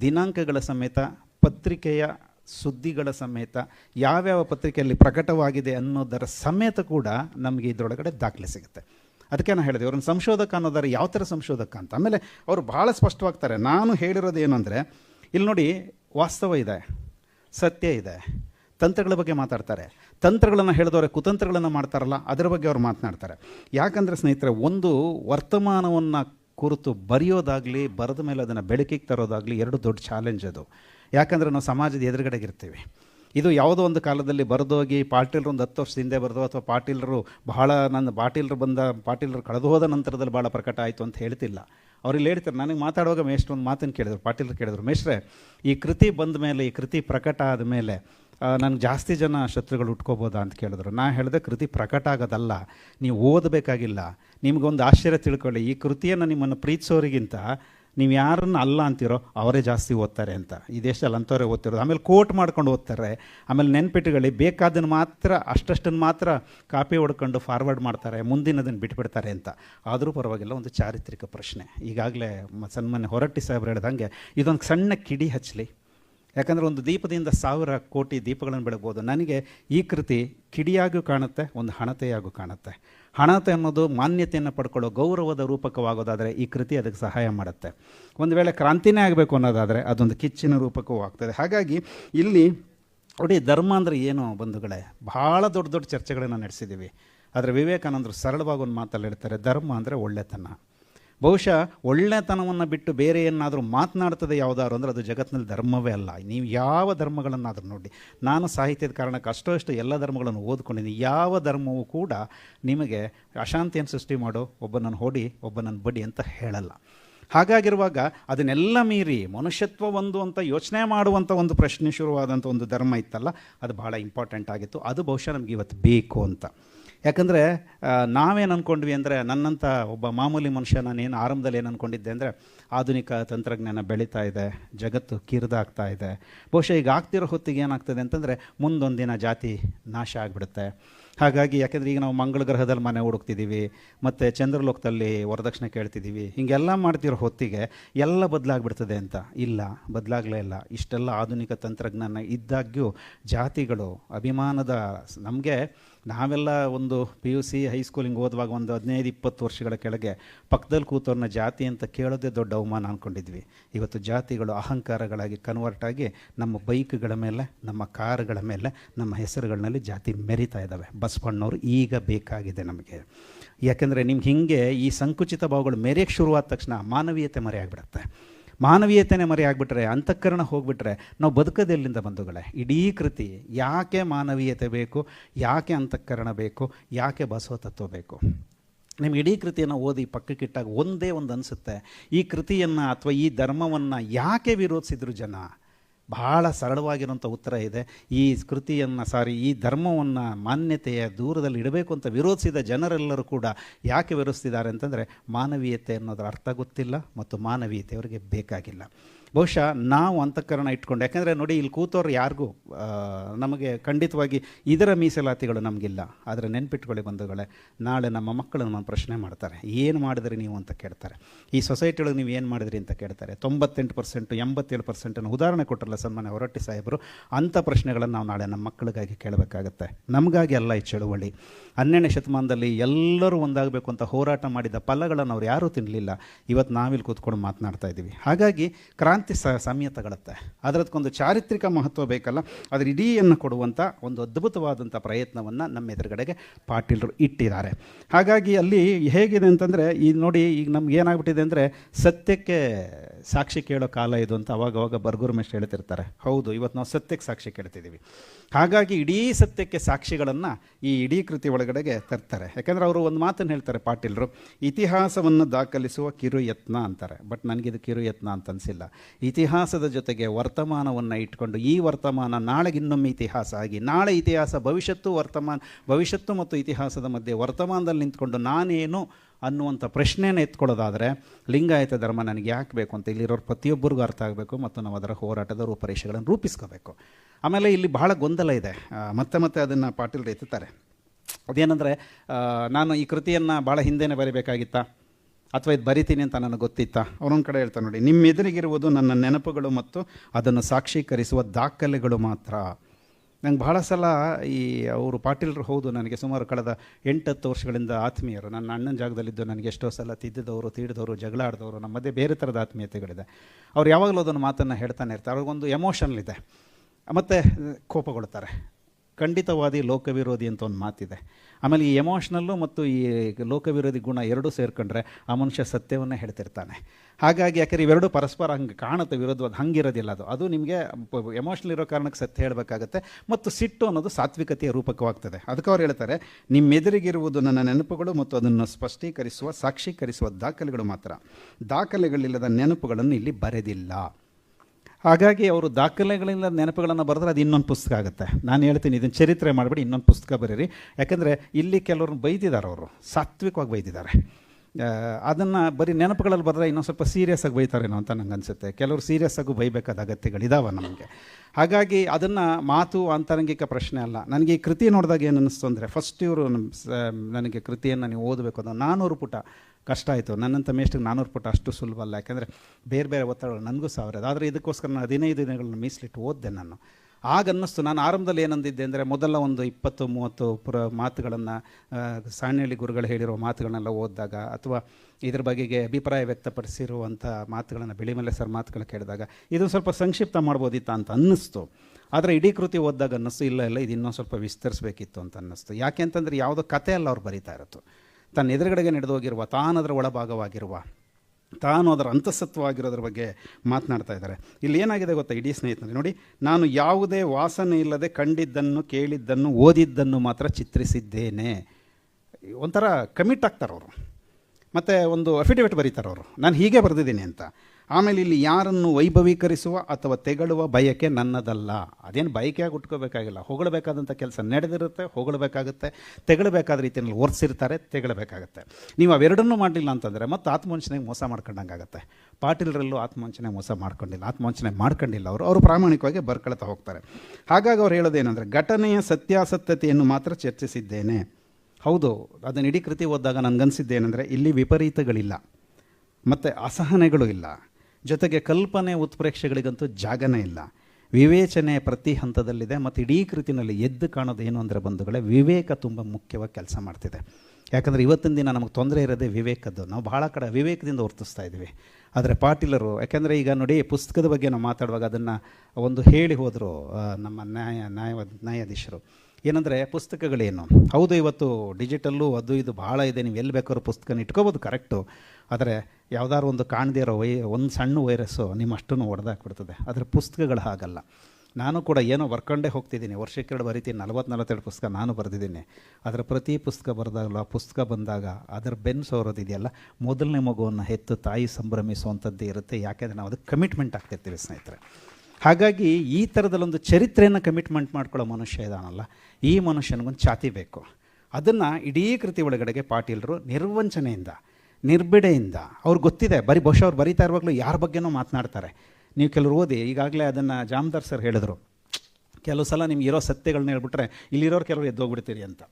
ದಿನಾಂಕಗಳ ಸಮೇತ, ಪತ್ರಿಕೆಯ ಸುದ್ದಿಗಳ ಸಮೇತ ಯಾವ್ಯಾವ ಪತ್ರಿಕೆಯಲ್ಲಿ ಪ್ರಕಟವಾಗಿದೆ ಅನ್ನೋದರ ಸಮೇತ ಕೂಡ ನಮಗೆ ಇದರೊಳಗಡೆ ದಾಖಲೆ ಸಿಗುತ್ತೆ. ಅದಕ್ಕೆ ನಾನು ಹೇಳಿದೆ ಅವ್ರನ್ನ ಸಂಶೋಧಕ ಅನ್ನೋದಾರೆ ಯಾವ ಥರ ಸಂಶೋಧಕ ಅಂತ? ಆಮೇಲೆ ಅವರು ಭಾಳ ಸ್ಪಷ್ಟವಾಗ್ತಾರೆ, ನಾನು ಹೇಳಿರೋದು ಏನು ಅಂದರೆ, ಇಲ್ಲಿ ನೋಡಿ ವಾಸ್ತವ ಇದೆ, ಸತ್ಯ ಇದೆ, ತಂತ್ರಗಳ ಬಗ್ಗೆ ಮಾತಾಡ್ತಾರೆ. ತಂತ್ರಗಳನ್ನು ಹೇಳಿದವರೆ ಕುತಂತ್ರಗಳನ್ನು ಮಾಡ್ತಾರಲ್ಲ, ಅದರ ಬಗ್ಗೆ ಅವ್ರು ಮಾತನಾಡ್ತಾರೆ. ಯಾಕಂದರೆ ಸ್ನೇಹಿತರೆ, ಒಂದು ವರ್ತಮಾನವನ್ನು ಕುರಿತು ಬರೆಯೋದಾಗಲಿ, ಬರೆದ ಮೇಲೆ ಅದನ್ನು ಬೆಳಕಿಗೆ ತರೋದಾಗಲಿ ಎರಡು ದೊಡ್ಡ ಚಾಲೆಂಜ್ ಅದು. ಯಾಕಂದರೆ ನಾವು ಸಮಾಜದ ಎದುರುಗಡೆಗೆ ಇರ್ತೀವಿ ಇದು ಯಾವುದೋ ಒಂದು ಕಾಲದಲ್ಲಿ ಬರೆದೋಗಿ ಪಾಟೀಲ್ರು ಒಂದು ಹತ್ತು ವರ್ಷದ ಹಿಂದೆ ಬರೆದು ಅಥವಾ ಪಾಟೀಲರು ಬಹಳ ನನ್ನ ಪಾಟೀಲರು ಬಂದ ಪಾಟೀಲರು ಕಳೆದು ಹೋದ ನಂತರದಲ್ಲಿ ಭಾಳ ಪ್ರಕಟ ಆಯಿತು ಅಂತ ಹೇಳ್ತಿಲ್ಲ. ಅವ್ರು ಇಲ್ಲಿ ಹೇಳ್ತಾರೆ, ನನಗೆ ಮಾತಾಡುವಾಗ ಮೇಷ್ಟ್ರು ಒಂದು ಮಾತನ್ನು ಕೇಳಿದರು, ಪಾಟೀಲರು ಕೇಳಿದರು, ಮೇಷ್ಟ್ರೆ, ಈ ಕೃತಿ ಬಂದ ಮೇಲೆ, ಈ ಕೃತಿ ಪ್ರಕಟ ಆದ ಮೇಲೆ ನನಗೆ ಜಾಸ್ತಿ ಜನ ಶತ್ರುಗಳು ಉಟ್ಕೋಬೋದಾ ಅಂತ ಕೇಳಿದ್ರು. ನಾ ಹೇಳಿದೆ, ಕೃತಿ ಪ್ರಕಟ ಆಗೋದಲ್ಲ, ನೀವು ಓದಬೇಕಾಗಿಲ್ಲ, ನಿಮಗೊಂದು ಆಶ್ಚರ್ಯ ತಿಳ್ಕೊಳ್ಳಿ, ಈ ಕೃತಿಯನ್ನು ನಿಮ್ಮನ್ನು ಪ್ರೀತಿಸೋರಿಗಿಂತ ನೀವು ಯಾರನ್ನು ಅಲ್ಲ ಅಂತೀರೋ ಅವರೇ ಜಾಸ್ತಿ ಓದ್ತಾರೆ ಅಂತ. ಈ ದೇಶದಲ್ಲಿ ಅಂಥವ್ರೆ ಓದ್ತಿರೋದು. ಆಮೇಲೆ ಕೋಟ್ ಮಾಡ್ಕೊಂಡು ಓದ್ತಾರೆ. ಆಮೇಲೆ ನೆನ್ಪಿಟ್ಟುಗಳಿ ಬೇಕಾದನ್ನು ಮಾತ್ರ ಅಷ್ಟಷ್ಟನ್ನು ಮಾತ್ರ ಕಾಪಿ ಹೊಡ್ಕೊಂಡು ಫಾರ್ವರ್ಡ್ ಮಾಡ್ತಾರೆ ಮುಂದಿನದನ್ನು ಬಿಟ್ಬಿಡ್ತಾರೆ ಅಂತ. ಆದರೂ ಪರವಾಗಿಲ್ಲ, ಒಂದು ಚಾರಿತ್ರಿಕ ಪ್ರಶ್ನೆ. ಈಗಾಗಲೇ ಸನ್ಮಾನ್ಯ ಹೊರಟ್ಟಿ ಸಾಹೇಬ್ರು ಹೇಳ್ದಂಗೆ, ಇದೊಂದು ಸಣ್ಣ ಕಿಡಿ ಹಚ್ಚಲಿ ಯಾಕಂದರೆ ಒಂದು ದೀಪದಿಂದ ಸಾವಿರ ಕೋಟಿ ದೀಪಗಳನ್ನು ಬೆಳಗ್ಬೋದು. ನನಗೆ ಈ ಕೃತಿ ಕಿಡಿಯಾಗೂ ಕಾಣುತ್ತೆ, ಒಂದು ಹಣತೆಯಾಗೂ ಕಾಣುತ್ತೆ. ಹಣತೆ ಅನ್ನೋದು ಮಾನ್ಯತೆಯನ್ನು ಪಡ್ಕೊಳ್ಳೋ ಗೌರವದ ರೂಪಕವಾಗೋದಾದರೆ ಈ ಕೃತಿ ಅದಕ್ಕೆ ಸಹಾಯ ಮಾಡುತ್ತೆ. ಒಂದು ವೇಳೆ ಕ್ರಾಂತಿನೇ ಆಗಬೇಕು ಅನ್ನೋದಾದರೆ ಅದೊಂದು ಕಿಚ್ಚಿನ ರೂಪಕವೂ ಆಗ್ತದೆ. ಹಾಗಾಗಿ ಇಲ್ಲಿ ನೋಡಿ ಧರ್ಮ ಅಂದರೆ ಏನು ಬಂಧುಗಳೇ? ಭಾಳ ದೊಡ್ಡ ದೊಡ್ಡ ಚರ್ಚೆಗಳನ್ನು ನಡೆಸಿದ್ದೀವಿ ಆದರೆ ವಿವೇಕಾನಂದರು ಸರಳವಾಗಿ ಒಂದು ಮಾತಲ್ಲಿ ಧರ್ಮ ಅಂದರೆ ಒಳ್ಳೆತನ. ಬಹುಶಃ ಒಳ್ಳೆತನವನ್ನು ಬಿಟ್ಟು ಬೇರೆ ಏನಾದರೂ ಮಾತನಾಡ್ತದೆ ಯಾವುದಾದ್ರು ಅಂದರೆ ಅದು ಜಗತ್ತಿನಲ್ಲಿ ಧರ್ಮವೇ ಅಲ್ಲ. ನೀವು ಯಾವ ಧರ್ಮಗಳನ್ನಾದರೂ ನೋಡಿ. ನಾನು ಸಾಹಿತ್ಯದ ಕಾರಣಕ್ಕೆ ಅಷ್ಟೋ ಅಷ್ಟು ಎಲ್ಲ ಧರ್ಮಗಳನ್ನು ಓದ್ಕೊಂಡಿದ್ದೀನಿ. ಯಾವ ಧರ್ಮವೂ ಕೂಡ ನಿಮಗೆ ಅಶಾಂತಿಯನ್ನು ಸೃಷ್ಟಿ ಮಾಡೋ ಒಬ್ಬನನ್ನು ಹೊಡಿ, ಒಬ್ಬನನ್ನು ಬಡಿ ಅಂತ ಹೇಳಲ್ಲ. ಹಾಗಾಗಿರುವಾಗ ಅದನ್ನೆಲ್ಲ ಮೀರಿ ಮನುಷ್ಯತ್ವ ಒಂದು ಅಂತ ಯೋಚನೆ ಮಾಡುವಂಥ ಒಂದು ಪ್ರಶ್ನೆ ಶುರುವಾದಂಥ ಒಂದು ಧರ್ಮ ಇತ್ತಲ್ಲ, ಅದು ಭಾಳ ಇಂಪಾರ್ಟೆಂಟ್ ಆಗಿತ್ತು. ಅದು ಬಹುಶಃ ನಮಗೆ ಇವತ್ತು ಬೇಕು ಅಂತ. ಯಾಕಂದರೆ ನಾವೇನು ಅಂದ್ಕೊಂಡ್ವಿ ಅಂದರೆ ನನ್ನಂಥ ಒಬ್ಬ ಮಾಮೂಲಿ ಮನುಷ್ಯ ನಾನೇನು ಆರಂಭದಲ್ಲಿ ಏನು ಅಂದ್ಕೊಂಡಿದ್ದೆ ಅಂದರೆ, ಆಧುನಿಕ ತಂತ್ರಜ್ಞಾನ ಬೆಳೀತಾ ಇದೆ, ಜಗತ್ತು ಕಿರಿದಾಗ್ತಾ ಇದೆ. ಬಹುಶಃ ಈಗ ಆಗ್ತಿರೋ ಹೊತ್ತಿಗೆ ಏನಾಗ್ತದೆ ಅಂತಂದರೆ, ಮುಂದೊಂದಿನ ಜಾತಿ ನಾಶ ಆಗಿಬಿಡುತ್ತೆ. ಹಾಗಾಗಿ ಯಾಕೆಂದರೆ ಈಗ ನಾವು ಮಂಗಳ ಗ್ರಹದಲ್ಲಿ ಮನೆ ಹುಡುಕ್ತಿದ್ದೀವಿ ಮತ್ತು ಚಂದ್ರಲೋಕದಲ್ಲಿ ವರದಕ್ಷಿಣೆ ಕೇಳ್ತಿದ್ದೀವಿ ಹೀಗೆಲ್ಲ ಮಾಡ್ತಿರೋ ಹೊತ್ತಿಗೆ ಎಲ್ಲ ಬದಲಾಗ್ಬಿಡ್ತದೆ ಅಂತ. ಇಲ್ಲ, ಬದಲಾಗಲೇ ಇಲ್ಲ. ಇಷ್ಟೆಲ್ಲ ಆಧುನಿಕ ತಂತ್ರಜ್ಞಾನ ಇದ್ದಾಗ್ಯೂ ಜಾತಿಗಳು, ಅಭಿಮಾನದ ನಮಗೆ ನಾವೆಲ್ಲ ಒಂದು ಪಿ ಯು ಸಿ ಹೈಸ್ಕೂಲಿಂಗ್ ಓದುವಾಗ ಒಂದು ಹದಿನೈದು, ಇಪ್ಪತ್ತು ವರ್ಷಗಳ ಕೆಳಗೆ ಪಕ್ಕದಲ್ಲಿ ಕೂತವ್ರನ್ನ ಜಾತಿ ಅಂತ ಕೇಳೋದೇ ದೊಡ್ಡ ಅವಮಾನ ಅಂದ್ಕೊಂಡಿದ್ವಿ ಇವತ್ತು ಜಾತಿಗಳು ಅಹಂಕಾರಗಳಾಗಿ ಕನ್ವರ್ಟ್ ಆಗಿ ನಮ್ಮ ಬೈಕ್ಗಳ ಮೇಲೆ, ನಮ್ಮ ಕಾರುಗಳ ಮೇಲೆ, ನಮ್ಮ ಹೆಸರುಗಳಲ್ಲಿ ಜಾತಿ ಮೆರಿತಾ ಇದ್ದಾವೆ ಬಸವಣ್ಣವ್ರು ಈಗ ಬೇಕಾಗಿದೆ ನಮಗೆ. ಯಾಕೆಂದರೆ ನಿಮ್ಗೆ ಹಿಂಗೆ ಈ ಸಂಕುಚಿತ ಭಾವಗಳು ಮೆರೆಯಕ್ಕೆ ಶುರುವಾದ ತಕ್ಷಣ ಮಾನವೀಯತೆ ಮರೆಯಾಗ್ಬಿಡುತ್ತೆ. ಮಾನವೀಯತೆನೇ ಮರೆಯಾಗ್ಬಿಟ್ರೆ ಅಂತಃಕರಣ ಹೋಗ್ಬಿಟ್ರೆ, ನಾವು ಬದುಕೋದು ಎಲ್ಲಿಂದ ಬಂಧುಗಳೇ? ಇಡೀ ಕೃತಿ, ಯಾಕೆ ಮಾನವೀಯತೆ ಬೇಕು, ಯಾಕೆ ಅಂತಃಕರಣ ಬೇಕು, ಯಾಕೆ ಬಸವ ತತ್ವ ಬೇಕು? ನಿಮ್ಮ ಇಡೀ ಕೃತಿಯನ್ನು ಓದಿ ಪಕ್ಕಕ್ಕಿಟ್ಟಾಗ ಒಂದೇ ಒಂದು ಅನಿಸುತ್ತೆ, ಈ ಕೃತಿಯನ್ನು ಅಥವಾ ಈ ಧರ್ಮವನ್ನು ಯಾಕೆ ವಿರೋಧಿಸಿದ್ರು ಜನ? ಬಹಳ ಸರಳವಾಗಿರುವಂಥ ಉತ್ತರ ಇದೆ. ಈ ಕೃತಿಯನ್ನು ಸಾರಿ, ಈ ಧರ್ಮವನ್ನು ಮಾನ್ಯತೆಯ ದೂರದಲ್ಲಿ ಇಡಬೇಕು ಅಂತ ವಿರೋಧಿಸಿದ ಜನರೆಲ್ಲರೂ ಕೂಡ ಯಾಕೆ ವಿರೋಧಿಸ್ತಿದ್ದಾರೆ ಅಂತಂದರೆ ಮಾನವೀಯತೆ ಅನ್ನೋದರ ಅರ್ಥ ಗೊತ್ತಿಲ್ಲ ಮತ್ತು ಮಾನವೀಯತೆ ಅವರಿಗೆ ಬೇಕಾಗಿಲ್ಲ. ಬಹುಶಃ ನಾವು ಅಂತಃಕರಣ ಇಟ್ಕೊಂಡು, ಯಾಕೆಂದರೆ ನೋಡಿ ಇಲ್ಲಿ ಕೂತವ್ರು ಯಾರಿಗೂ ನಮಗೆ ಖಂಡಿತವಾಗಿ ಇದರ ಮೀಸಲಾತಿಗಳು ನಮಗಿಲ್ಲ. ಆದರೆ ನೆನ್ಪಿಟ್ಕೊಳ್ಳಿ ಬಂಧುಗಳೇ, ನಾಳೆ ನಮ್ಮ ಮಕ್ಕಳು ನಮ್ಮ ಪ್ರಶ್ನೆ ಮಾಡ್ತಾರೆ, ಏನು ಮಾಡಿದ್ರಿ ನೀವು ಅಂತ ಕೇಳ್ತಾರೆ. ಈ ಸೊಸೈಟಿಯೊಳಗೆ ನೀವು ಏನು ಮಾಡಿದ್ರಿ ಅಂತ ಕೇಳ್ತಾರೆ. ತೊಂಬತ್ತೆಂಟು ಪರ್ಸೆಂಟು, ಎಂಬತ್ತೇಳು ಪರ್ಸೆಂಟನ್ನು ಉದಾಹರಣೆ ಕೊಟ್ಟರಲ್ಲ ಸನ್ಮಾನ್ಯ ಹೊರಟ್ಟಿ ಸಾಹೇಬರು, ಅಂಥ ಪ್ರಶ್ನೆಗಳನ್ನು ನಾವು ನಾಳೆ ನಮ್ಮ ಮಕ್ಕಳಿಗಾಗಿ ಕೇಳಬೇಕಾಗತ್ತೆ. ನಮಗಾಗಿ ಅಲ್ಲ ಈ ಚಳುವಳಿ. ಹನ್ನೆರಡನೇ ಶತಮಾನದಲ್ಲಿ ಎಲ್ಲರೂ ಒಂದಾಗಬೇಕು ಅಂತ ಹೋರಾಟ ಮಾಡಿದ ಫಲಗಳನ್ನು ಅವ್ರು ಯಾರೂ ತಿನ್ನಲಿಲ್ಲ ಇವತ್ತು ನಾವಿಲ್ಲಿ ಕೂತ್ಕೊಂಡು ಮಾತನಾಡ್ತಾ ಇದ್ದೀವಿ. ಹಾಗಾಗಿ ಕ್ರಾಂತಿ ಸ ಸಮಯ ತಗೊಳುತ್ತೆ ಅದರದಕ್ಕೊಂದು ಚಾರಿತ್ರಿಕ ಮಹತ್ವ ಬೇಕಲ್ಲ ಅದರ ಇಡೀಯನ್ನು ಕೊಡುವಂಥ ಒಂದು ಅದ್ಭುತವಾದಂಥ ಪ್ರಯತ್ನವನ್ನು ನಮ್ಮ ಎದುರುಗಡೆಗೆ ಪಾಟೀಲರು ಇಟ್ಟಿದ್ದಾರೆ. ಹಾಗಾಗಿ ಅಲ್ಲಿ ಹೇಗಿದೆ ಅಂತಂದರೆ, ಈ ನೋಡಿ ಈಗ ನಮ್ಗೆ ಏನಾಗ್ಬಿಟ್ಟಿದೆ ಅಂದರೆ, ಸತ್ಯಕ್ಕೆ ಸಾಕ್ಷಿ ಕೇಳೋ ಕಾಲ ಇದು ಅಂತ ಅವಾಗ ಅವಾಗ ಹೇಳ್ತಿರ್ತಾರೆ. ಹೌದು, ಇವತ್ತು ನಾವು ಸತ್ಯಕ್ಕೆ ಸಾಕ್ಷಿ ಕೇಳ್ತಿದ್ದೀವಿ ಹಾಗಾಗಿ ಇಡೀ ಸತ್ಯಕ್ಕೆ ಸಾಕ್ಷಿಗಳನ್ನು ಈ ಇಡೀ ಕೃತಿ ಒಳಗಡೆಗೆ ತರ್ತಾರೆ. ಯಾಕಂದರೆ ಅವರು ಒಂದು ಮಾತನ್ನು ಹೇಳ್ತಾರೆ ಪಾಟೀಲರು, ಇತಿಹಾಸವನ್ನು ದಾಖಲಿಸುವ ಕಿರು ಯತ್ನ ಅಂತಾರೆ. ಬಟ್ ನನಗಿದು ಕಿರು ಯತ್ನ ಅಂತ ಅನಿಸಿಲ್ಲ. ಇತಿಹಾಸದ ಜೊತೆಗೆ ವರ್ತಮಾನವನ್ನು ಇಟ್ಕೊಂಡು, ಈ ವರ್ತಮಾನ ನಾಳೆಗೆ ಇನ್ನೊಮ್ಮೆ ಇತಿಹಾಸ ಆಗಿ, ನಾಳೆ ಇತಿಹಾಸ, ಭವಿಷ್ಯತ್ತು ವರ್ತಮಾನ, ಭವಿಷ್ಯತ್ತು ಮತ್ತು ಇತಿಹಾಸದ ಮಧ್ಯೆ ವರ್ತಮಾನದಲ್ಲಿ ನಿಂತ್ಕೊಂಡು ನಾನೇನು ಅನ್ನುವಂಥ ಪ್ರಶ್ನೆಯನ್ನು ಎತ್ಕೊಳ್ಳೋದಾದರೆ, ಲಿಂಗಾಯತ ಧರ್ಮ ನನಗೆ ಯಾಕೆ ಬೇಕು ಅಂತ ಇಲ್ಲಿರೋರು ಪ್ರತಿಯೊಬ್ಬರಿಗೂ ಅರ್ಥ ಆಗಬೇಕು ಮತ್ತು ನಾವು ಅದರ ಹೋರಾಟದ ರೂಪರೇಷೆಗಳನ್ನು ರೂಪಿಸ್ಕೋಬೇಕು. ಆಮೇಲೆ ಇಲ್ಲಿ ಬಹಳ ಗೊಂದಲ ಇದೆ. ಮತ್ತೆ ಮತ್ತೆ ಅದನ್ನು ಪಾಟೀಲ್ರು ಎತ್ತುತ್ತಾರೆ. ಅದೇನೆಂದರೆ ನಾನು ಈ ಕೃತಿಯನ್ನು ಭಾಳ ಹಿಂದೆನೇ ಬರೀಬೇಕಾಗಿತ್ತಾ? ಅಥವಾ ಇದು ಬರಿತೀನಿ ಅಂತ ನನಗೆ ಗೊತ್ತಿತ್ತ? ಅವನೊಂದು ಕಡೆ ಹೇಳ್ತಾರೆ ನೋಡಿ, ನಿಮ್ಮ ಎದುರಿಗಿರುವುದು ನನ್ನ ನೆನಪುಗಳು ಮತ್ತು ಅದನ್ನು ಸಾಕ್ಷೀಕರಿಸುವ ದಾಖಲೆಗಳು ಮಾತ್ರ. ನಂಗೆ ಬಹಳ ಸಲ ಈ ಅವರು ಪಾಟೀಲರು ಹೌದು, ನನಗೆ ಸುಮಾರು ಕಳೆದ ಎಂಟತ್ತು ವರ್ಷಗಳಿಂದ ಆತ್ಮೀಯರು. ನನ್ನ ಅಣ್ಣನ ಜಾಗದಲ್ಲಿದ್ದು ನನಗೆ ಎಷ್ಟೋ ಸಲ ತಿದ್ದಿದವರು, ತೀಡಿದವರು ಜಗಳ ಆಡಿದವರು ನಮ್ಮ ಮಧ್ಯೆ ಬೇರೆ ಥರದ ಆತ್ಮೀಯತೆಗಳಿದೆ. ಅವ್ರು ಯಾವಾಗಲೂ ಅದನ್ನು ಮಾತನ್ನು ಹೇಳ್ತಾನೆ ಇರ್ತಾರೆ. ಅವ್ರಿಗೊಂದು ಎಮೋಷನಲ್ ಇದೆ ಮತ್ತು ಕೋಪಗೊಳ್ತಾರೆ. ಖಂಡಿತವಾದಿ ಲೋಕವಿರೋಧಿ ಅಂತ ಒಂದು ಮಾತಿದೆ. ಆಮೇಲೆ ಈ ಎಮೋಷ್ನಲ್ಲು ಮತ್ತು ಈ ಲೋಕವಿರೋಧಿ ಗುಣ ಎರಡೂ ಸೇರ್ಕೊಂಡ್ರೆ ಆ ಮನುಷ್ಯ ಸತ್ಯವನ್ನು ಹೇಳ್ತಿರ್ತಾನೆ. ಹಾಗಾಗಿ ಯಾಕಂದ್ರೆ ಇವೆರಡು ಪರಸ್ಪರ ಹಂಗೆ ಕಾಣುತ್ತೆ, ವಿರೋಧವಾದ, ಹಂಗಿರೋದಿಲ್ಲ ಅದು. ಅದು ನಿಮಗೆ ಎಮೋಷ್ನಲ್ ಇರೋ ಕಾರಣಕ್ಕೆ ಸತ್ಯ ಹೇಳಬೇಕಾಗತ್ತೆ ಮತ್ತು ಸಿಟ್ಟು ಅನ್ನೋದು ಸಾತ್ವಿಕತೆಯ ರೂಪಕವಾಗ್ತದೆ. ಅದಕ್ಕೆ ಅವ್ರು ಹೇಳ್ತಾರೆ, ನಿಮ್ಮೆದುರಿಗಿರುವುದು ನನ್ನ ನೆನಪುಗಳು ಮತ್ತು ಅದನ್ನು ಸ್ಪಷ್ಟೀಕರಿಸುವ, ಸಾಕ್ಷೀಕರಿಸುವ ದಾಖಲೆಗಳು ಮಾತ್ರ. ದಾಖಲೆಗಳಿಲ್ಲದ ನೆನಪುಗಳನ್ನು ಇಲ್ಲಿ ಬರೆದಿಲ್ಲ. ಹಾಗಾಗಿ ಅವರು ದಾಖಲೆಗಳಿಂದ ನೆನಪುಗಳನ್ನು ಬರೆದ್ರೆ ಅದು ಇನ್ನೊಂದು ಪುಸ್ತಕ ಆಗುತ್ತೆ. ನಾನು ಹೇಳ್ತೀನಿ ಇದನ್ನು ಚರಿತ್ರೆ ಮಾಡಿಬಿಡಿ, ಇನ್ನೊಂದು ಪುಸ್ತಕ ಬರೀರಿ. ಯಾಕಂದರೆ ಇಲ್ಲಿ ಕೆಲವ್ರನ್ನ ಬೈದಿದ್ದಾರೆ ಅವರು, ಸಾತ್ವಿಕವಾಗಿ ಬೈದಿದ್ದಾರೆ. ಅದನ್ನು ಬರೀ ನೆನಪುಗಳಲ್ಲಿ ಬರೆದ್ರೆ ಇನ್ನೊಂದು ಸ್ವಲ್ಪ ಸೀರಿಯಸ್ ಆಗಿ ಬೈತಾರೇನೋ ಅಂತ ನಂಗೆ ಅನಿಸುತ್ತೆ. ಕೆಲವರು ಸೀರಿಯಸ್ ಆಗಿ ಬೈಬೇಕಾದ ಅಗತ್ಯಗಳಿದಾವೆ ನಮಗೆ. ಹಾಗಾಗಿ ಅದನ್ನು ಮಾತು ಆಂತರಂಗಿಕ ಪ್ರಶ್ನೆ ಅಲ್ಲ. ನನಗೆ ಈ ಕೃತಿ ನೋಡಿದಾಗ ಏನು ಅನ್ನಿಸ್ತು ಅಂದರೆ ಫಸ್ಟ್ ಇವರು ನನಗೆ ಕೃತಿಯನ್ನು ನೀವು ಓದಬೇಕು ಅಂತ ನಾನ್ನೂರು ಪುಟ ಕಷ್ಟ ಆಯಿತು. ನನ್ನಂಥ ಮೇಷ್ಟಿಗೆ ನಾನ್ನೂರು ಪುಟ ಅಷ್ಟು ಸುಲಭ ಅಲ್ಲ. ಯಾಕೆಂದರೆ ಬೇರೆ ಬೇರೆ ಒತ್ತಡಗಳು ನನಗೂ ಸಾವಿರ ಆದರೆ ಇದಕ್ಕೋಸ್ಕರ ನಾನು ಹದಿನೈದು ದಿನಗಳನ್ನು ಮೀಸಲಿಟ್ಟು ಓದಿದೆ ನಾನು. ಆಗ ಅನ್ನಿಸ್ತು, ನಾನು ಆರಂಭದಲ್ಲಿ ಏನಂದಿದ್ದೆ ಅಂದರೆ ಮೊದಲ ಒಂದು ಇಪ್ಪತ್ತು, ಮೂವತ್ತು ಪುರ ಮಾತುಗಳನ್ನು ಸಾಣಿಹಳ್ಳಿ ಗುರುಗಳು ಹೇಳಿರೋ ಮಾತುಗಳನ್ನೆಲ್ಲ ಓದಿದಾಗ ಅಥವಾ ಇದ್ರ ಬಗೆಗೆ ಅಭಿಪ್ರಾಯ ವ್ಯಕ್ತಪಡಿಸಿರುವಂಥ ಮಾತುಗಳನ್ನು ಬಿಳಿಮಲೆ ಸರ್ ಮಾತುಗಳು ಕೇಳಿದಾಗ ಇದನ್ನು ಸ್ವಲ್ಪ ಸಂಕ್ಷಿಪ್ತ ಮಾಡ್ಬೋದಿತ್ತ ಅಂತ ಅನ್ನಿಸ್ತು. ಆದರೆ ಇಡೀ ಕೃತಿ ಓದಿದಾಗ ಅನ್ನಿಸ್ತು, ಇಲ್ಲ ಇಲ್ಲ, ಇದು ಇನ್ನೊಂದು ಸ್ವಲ್ಪ ವಿಸ್ತರಿಸಬೇಕಿತ್ತು ಅಂತ ಅನ್ನಿಸ್ತು. ಯಾಕೆ ಅಂತಂದರೆ ಯಾವುದೋ ಕತೆ ಅಲ್ಲ ಅವ್ರು ಬರೀತಾ ಇರೋದು. ತನ್ನ ಎದುರುಗಡೆಗೆ ನಡೆದೋಗಿರುವ ತಾನದರ ಒಳಭಾಗವಾಗಿರುವ, ತಾನು ಅದರ ಅಂತಸತ್ವವಾಗಿರೋದ್ರ ಬಗ್ಗೆ ಮಾತನಾಡ್ತಾ ಇದ್ದಾರೆ. ಇಲ್ಲಿ ಏನಾಗಿದೆ ಗೊತ್ತಾ ಇಡೀ ಸ್ನೇಹಿತರೆ ನೋಡಿ, ನಾನು ಯಾವುದೇ ವಾಸನೆ ಇಲ್ಲದೆ ಕಂಡಿದ್ದನ್ನು, ಕೇಳಿದ್ದನ್ನು, ಓದಿದ್ದನ್ನು ಮಾತ್ರ ಚಿತ್ರಿಸಿದ್ದೇನೆ. ಒಂಥರ ಕಮಿಟ್ ಆಗ್ತಾರೆ ಅವರು ಮತ್ತು ಒಂದು ಅಫಿಡವಿಟ್ ಬರೀತಾರೆ ಅವರು ನಾನು ಹೀಗೆ ಬರೆದಿದ್ದೀನಿ ಅಂತ. ಆಮೇಲೆ ಇಲ್ಲಿ ಯಾರನ್ನು ವೈಭವೀಕರಿಸುವ ಅಥವಾ ತೆಗಳುವ ಬಯಕೆ ನನ್ನದಲ್ಲ. ಅದೇನು ಬಯಕೆಯಾಗಿ ಉಟ್ಕೋಬೇಕಾಗಿಲ್ಲ. ಹೊಗಳಬೇಕಾದಂಥ ಕೆಲಸ ನಡೆದಿರುತ್ತೆ, ಹೊಗಳಬೇಕಾಗುತ್ತೆ. ತೆಗಳಬೇಕಾದ ರೀತಿಯಲ್ಲಿ ಒರೆಸಿರ್ತಾರೆ, ತೆಗಳಬೇಕಾಗುತ್ತೆ. ನೀವು ಅವೆರಡನ್ನೂ ಮಾಡಲಿಲ್ಲ ಅಂತಂದರೆ ಮತ್ತು ಆತ್ಮವಂಚನೆಗೆ ಮೋಸ ಮಾಡ್ಕೊಂಡಂಗಾಗತ್ತೆ. ಪಾಟೀಲರಲ್ಲೂ ಆತ್ಮವಂಚನೆ ಮೋಸ ಮಾಡ್ಕೊಂಡಿಲ್ಲ, ಆತ್ಮವಂಚನೆ ಮಾಡ್ಕೊಂಡಿಲ್ಲ ಅವರು. ಅವರು ಪ್ರಾಮಾಣಿಕವಾಗಿ ಬರ್ಕೊಳ್ತಾ ಹೋಗ್ತಾರೆ. ಹಾಗಾಗಿ ಅವ್ರು ಹೇಳೋದೇನೆಂದರೆ, ಘಟನೆಯ ಸತ್ಯಾಸತ್ಯತೆಯನ್ನು ಮಾತ್ರ ಚರ್ಚಿಸಿದ್ದೇನೆ. ಹೌದು, ಅದನ್ನು ಇಡೀ ಕೃತಿ ಓದಿದಾಗ ನನಗನ್ಸಿದ್ದೇನೆಂದರೆ, ಇಲ್ಲಿ ವಿಪರೀತಗಳಿಲ್ಲ. ಮತ್ತು ಅಸಹನೆಗಳು ಇಲ್ಲ. ಜೊತೆಗೆ ಕಲ್ಪನೆ ಉತ್ಪ್ರೇಕ್ಷೆಗಳಿಗಂತೂ ಜಾಗನೇ ಇಲ್ಲ. ವಿವೇಚನೆ ಪ್ರತಿ ಹಂತದಲ್ಲಿದೆ ಮತ್ತು ಇಡೀ ಕೃತಿನಲ್ಲಿ ಎದ್ದು ಕಾಣೋದು ಏನು ಅಂದರೆ ಬಂಧುಗಳೇ, ವಿವೇಕ ತುಂಬ ಮುಖ್ಯವಾಗಿ ಕೆಲಸ ಮಾಡ್ತಿದೆ. ಯಾಕಂದರೆ ಇವತ್ತಿನ ದಿನ ನಮಗೆ ತೊಂದರೆ ಇರೋದೇ ವಿವೇಕದ್ದು. ನಾವು ಭಾಳ ಕಡೆ ವಿವೇಕದಿಂದ ವರ್ತಿಸ್ತಾ ಇದ್ದೀವಿ. ಆದರೆ ಪಾಟೀಲರು, ಯಾಕೆಂದರೆ ಈಗ ನೋಡಿ ಪುಸ್ತಕದ ಬಗ್ಗೆ ನಾವು ಮಾತಾಡುವಾಗ ಅದನ್ನು ಒಂದು ಹೇಳಿ ಹೋದರು ನಮ್ಮ ನ್ಯಾಯ ನ್ಯಾಯ ನ್ಯಾಯಾಧೀಶರು. ಏನಂದರೆ ಪುಸ್ತಕಗಳೇನು? ಹೌದು, ಇವತ್ತು ಡಿಜಿಟಲ್ಲು ಅದು ಇದು ಭಾಳ ಇದೆ. ನೀವು ಎಲ್ಲಿ ಬೇಕಾದ್ರೂ ಪುಸ್ತಕನ ಇಟ್ಕೋಬೋದು, ಕರೆಕ್ಟು. ಆದರೆ ಯಾವುದಾದ್ರು ಒಂದು ಕಾಣದೇ ಇರೋ ವೈ, ಒಂದು ಸಣ್ಣ ವೈರಸ್ಸು ನಿಮ್ಮ ಅಷ್ಟನ್ನು ಹೊಡೆದಾಕ್ಬಿಡ್ತದೆ ಆದರೆ ಪುಸ್ತಕಗಳು ಹಾಗಲ್ಲ. ನಾನು ಕೂಡ ಏನೋ ಬರ್ಕೊಂಡೇ ಹೋಗ್ತಿದ್ದೀನಿ. ವರ್ಷಕ್ಕೆರಡು ಬರಿತೀನಿ ನಲ್ವತ್ತು ನಲವತ್ತೆರಡು ಪುಸ್ತಕ ನಾನು ಬರೆದಿದ್ದೀನಿ. ಅದರ ಪ್ರತಿ ಪುಸ್ತಕ ಬರೆದಾಗಲೂ, ಆ ಪುಸ್ತಕ ಬಂದಾಗ ಅದರ ಬೆನ್ನು ಸೋರೋದಿದೆಯಲ್ಲ ಮೊದಲನೇ ಮಗುವನ್ನು ಹೆತ್ತು ತಾಯಿ ಸಂಭ್ರಮಿಸುವಂಥದ್ದೇ ಇರುತ್ತೆ. ಯಾಕೆಂದರೆ ನಾವು ಅದಕ್ಕೆ ಕಮಿಟ್ಮೆಂಟ್ ಆಗ್ತಿರ್ತೀವಿ ಸ್ನೇಹಿತರೆ. ಹಾಗಾಗಿ ಈ ಥರದಲ್ಲೊಂದು ಚರಿತ್ರೆಯನ್ನು ಕಮಿಟ್ಮೆಂಟ್ ಮಾಡ್ಕೊಳ್ಳೋ ಮನುಷ್ಯ ಇದಾನಲ್ಲ, ಈ ಮನುಷ್ಯನಿಗೊಂದು ಛಾತಿ ಬೇಕು. ಅದನ್ನು ಇಡೀ ಕೃತಿ ಒಳಗಡೆಗೆ ಪಾಟೀಲರು ನಿರ್ವಂಚನೆಯಿಂದ, ನಿರ್ಬಿಡೆಯಿಂದ ಅವ್ರಿಗೆ ಗೊತ್ತಿದೆ, ಬರೀ ಬಹುಶಃ ಅವ್ರು ಬರೀತಾ ಇರುವಾಗಲೂ ಯಾರ ಬಗ್ಗೆನೂ ಮಾತನಾಡ್ತಾರೆ. ನೀವು ಕೆಲವರು ಓದಿ, ಈಗಾಗಲೇ ಅದನ್ನು ಜಾಮದಾರ್ ಸರ್ ಹೇಳಿದ್ರು, ಕೆಲವು ಸಲ ನಿಮ್ಗೆ ಇರೋ ಸತ್ಯಗಳನ್ನ ಹೇಳ್ಬಿಟ್ರೆ ಇಲ್ಲಿರೋರು ಕೆಲವರು ಎದ್ದೋಗ್ಬಿಡ್ತೀರಿ ಅಂತ.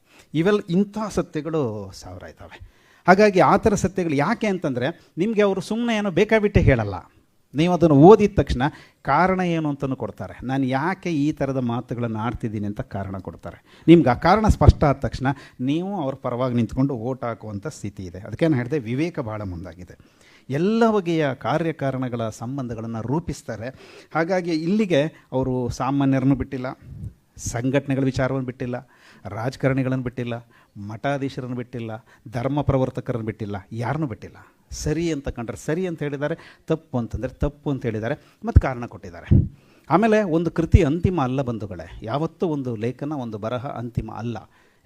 ಇವೆಲ್ಲ ಇಂಥ ಸತ್ಯಗಳು ಸಾವಿರ ಇದ್ದಾವೆ ಹಾಗಾಗಿ ಆ ಥರ ಸತ್ಯಗಳು ಯಾಕೆ ಅಂತಂದರೆ ನಿಮಗೆ ಅವರು ಸುಮ್ಮನೆ ಏನೋ ಬೇಕಾಬಿಟ್ಟೆ ಹೇಳಲ್ಲ. ನೀವು ಅದನ್ನು ಓದಿದ ತಕ್ಷಣ ಕಾರಣ ಏನು ಅಂತಲೂ ಕೊಡ್ತಾರೆ. ನಾನು ಯಾಕೆ ಈ ಥರದ ಮಾತುಗಳನ್ನು ಆಡ್ತಿದ್ದೀನಿ ಅಂತ ಕಾರಣ ಕೊಡ್ತಾರೆ. ನಿಮ್ಗೆ ಆ ಕಾರಣ ಸ್ಪಷ್ಟ ಆದ ತಕ್ಷಣ ನೀವು ಅವ್ರ ಪರವಾಗಿ ನಿಂತ್ಕೊಂಡು ಓಟ್ ಹಾಕುವಂಥ ಸ್ಥಿತಿ ಇದೆ. ಅದಕ್ಕೆ ನಾನು ಹೇಳಿದೆ, ವಿವೇಕ ಭಾಳ ಮುಂದಾಗಿದೆ. ಎಲ್ಲ ಬಗೆಯ ಕಾರ್ಯಕಾರಣಗಳ ಸಂಬಂಧಗಳನ್ನು ರೂಪಿಸ್ತಾರೆ. ಹಾಗಾಗಿ ಇಲ್ಲಿಗೆ ಅವರು ಸಾಮಾನ್ಯರನ್ನು ಬಿಟ್ಟಿಲ್ಲ, ಸಂಘಟನೆಗಳ ವಿಚಾರವನ್ನು ಬಿಟ್ಟಿಲ್ಲ, ರಾಜಕಾರಣಿಗಳನ್ನು ಬಿಟ್ಟಿಲ್ಲ, ಮಠಾಧೀಶರನ್ನು ಬಿಟ್ಟಿಲ್ಲ, ಧರ್ಮ ಪ್ರವರ್ತಕರನ್ನು ಬಿಟ್ಟಿಲ್ಲ, ಯಾರನ್ನೂ ಬಿಟ್ಟಿಲ್ಲ. ಸರಿ ಅಂತ ಕಂಡ್ರೆ ಸರಿ ಅಂತ ಹೇಳಿದ್ದಾರೆ, ತಪ್ಪು ಅಂತಂದರೆ ತಪ್ಪು ಅಂತ ಹೇಳಿದ್ದಾರೆ, ಮತ್ತು ಕಾರಣ ಕೊಟ್ಟಿದ್ದಾರೆ. ಆಮೇಲೆ ಒಂದು ಕೃತಿ ಅಂತಿಮ ಅಲ್ಲ ಬಂಧುಗಳೇ, ಯಾವತ್ತೂ ಒಂದು ಲೇಖನ, ಒಂದು ಬರಹ ಅಂತಿಮ ಅಲ್ಲ.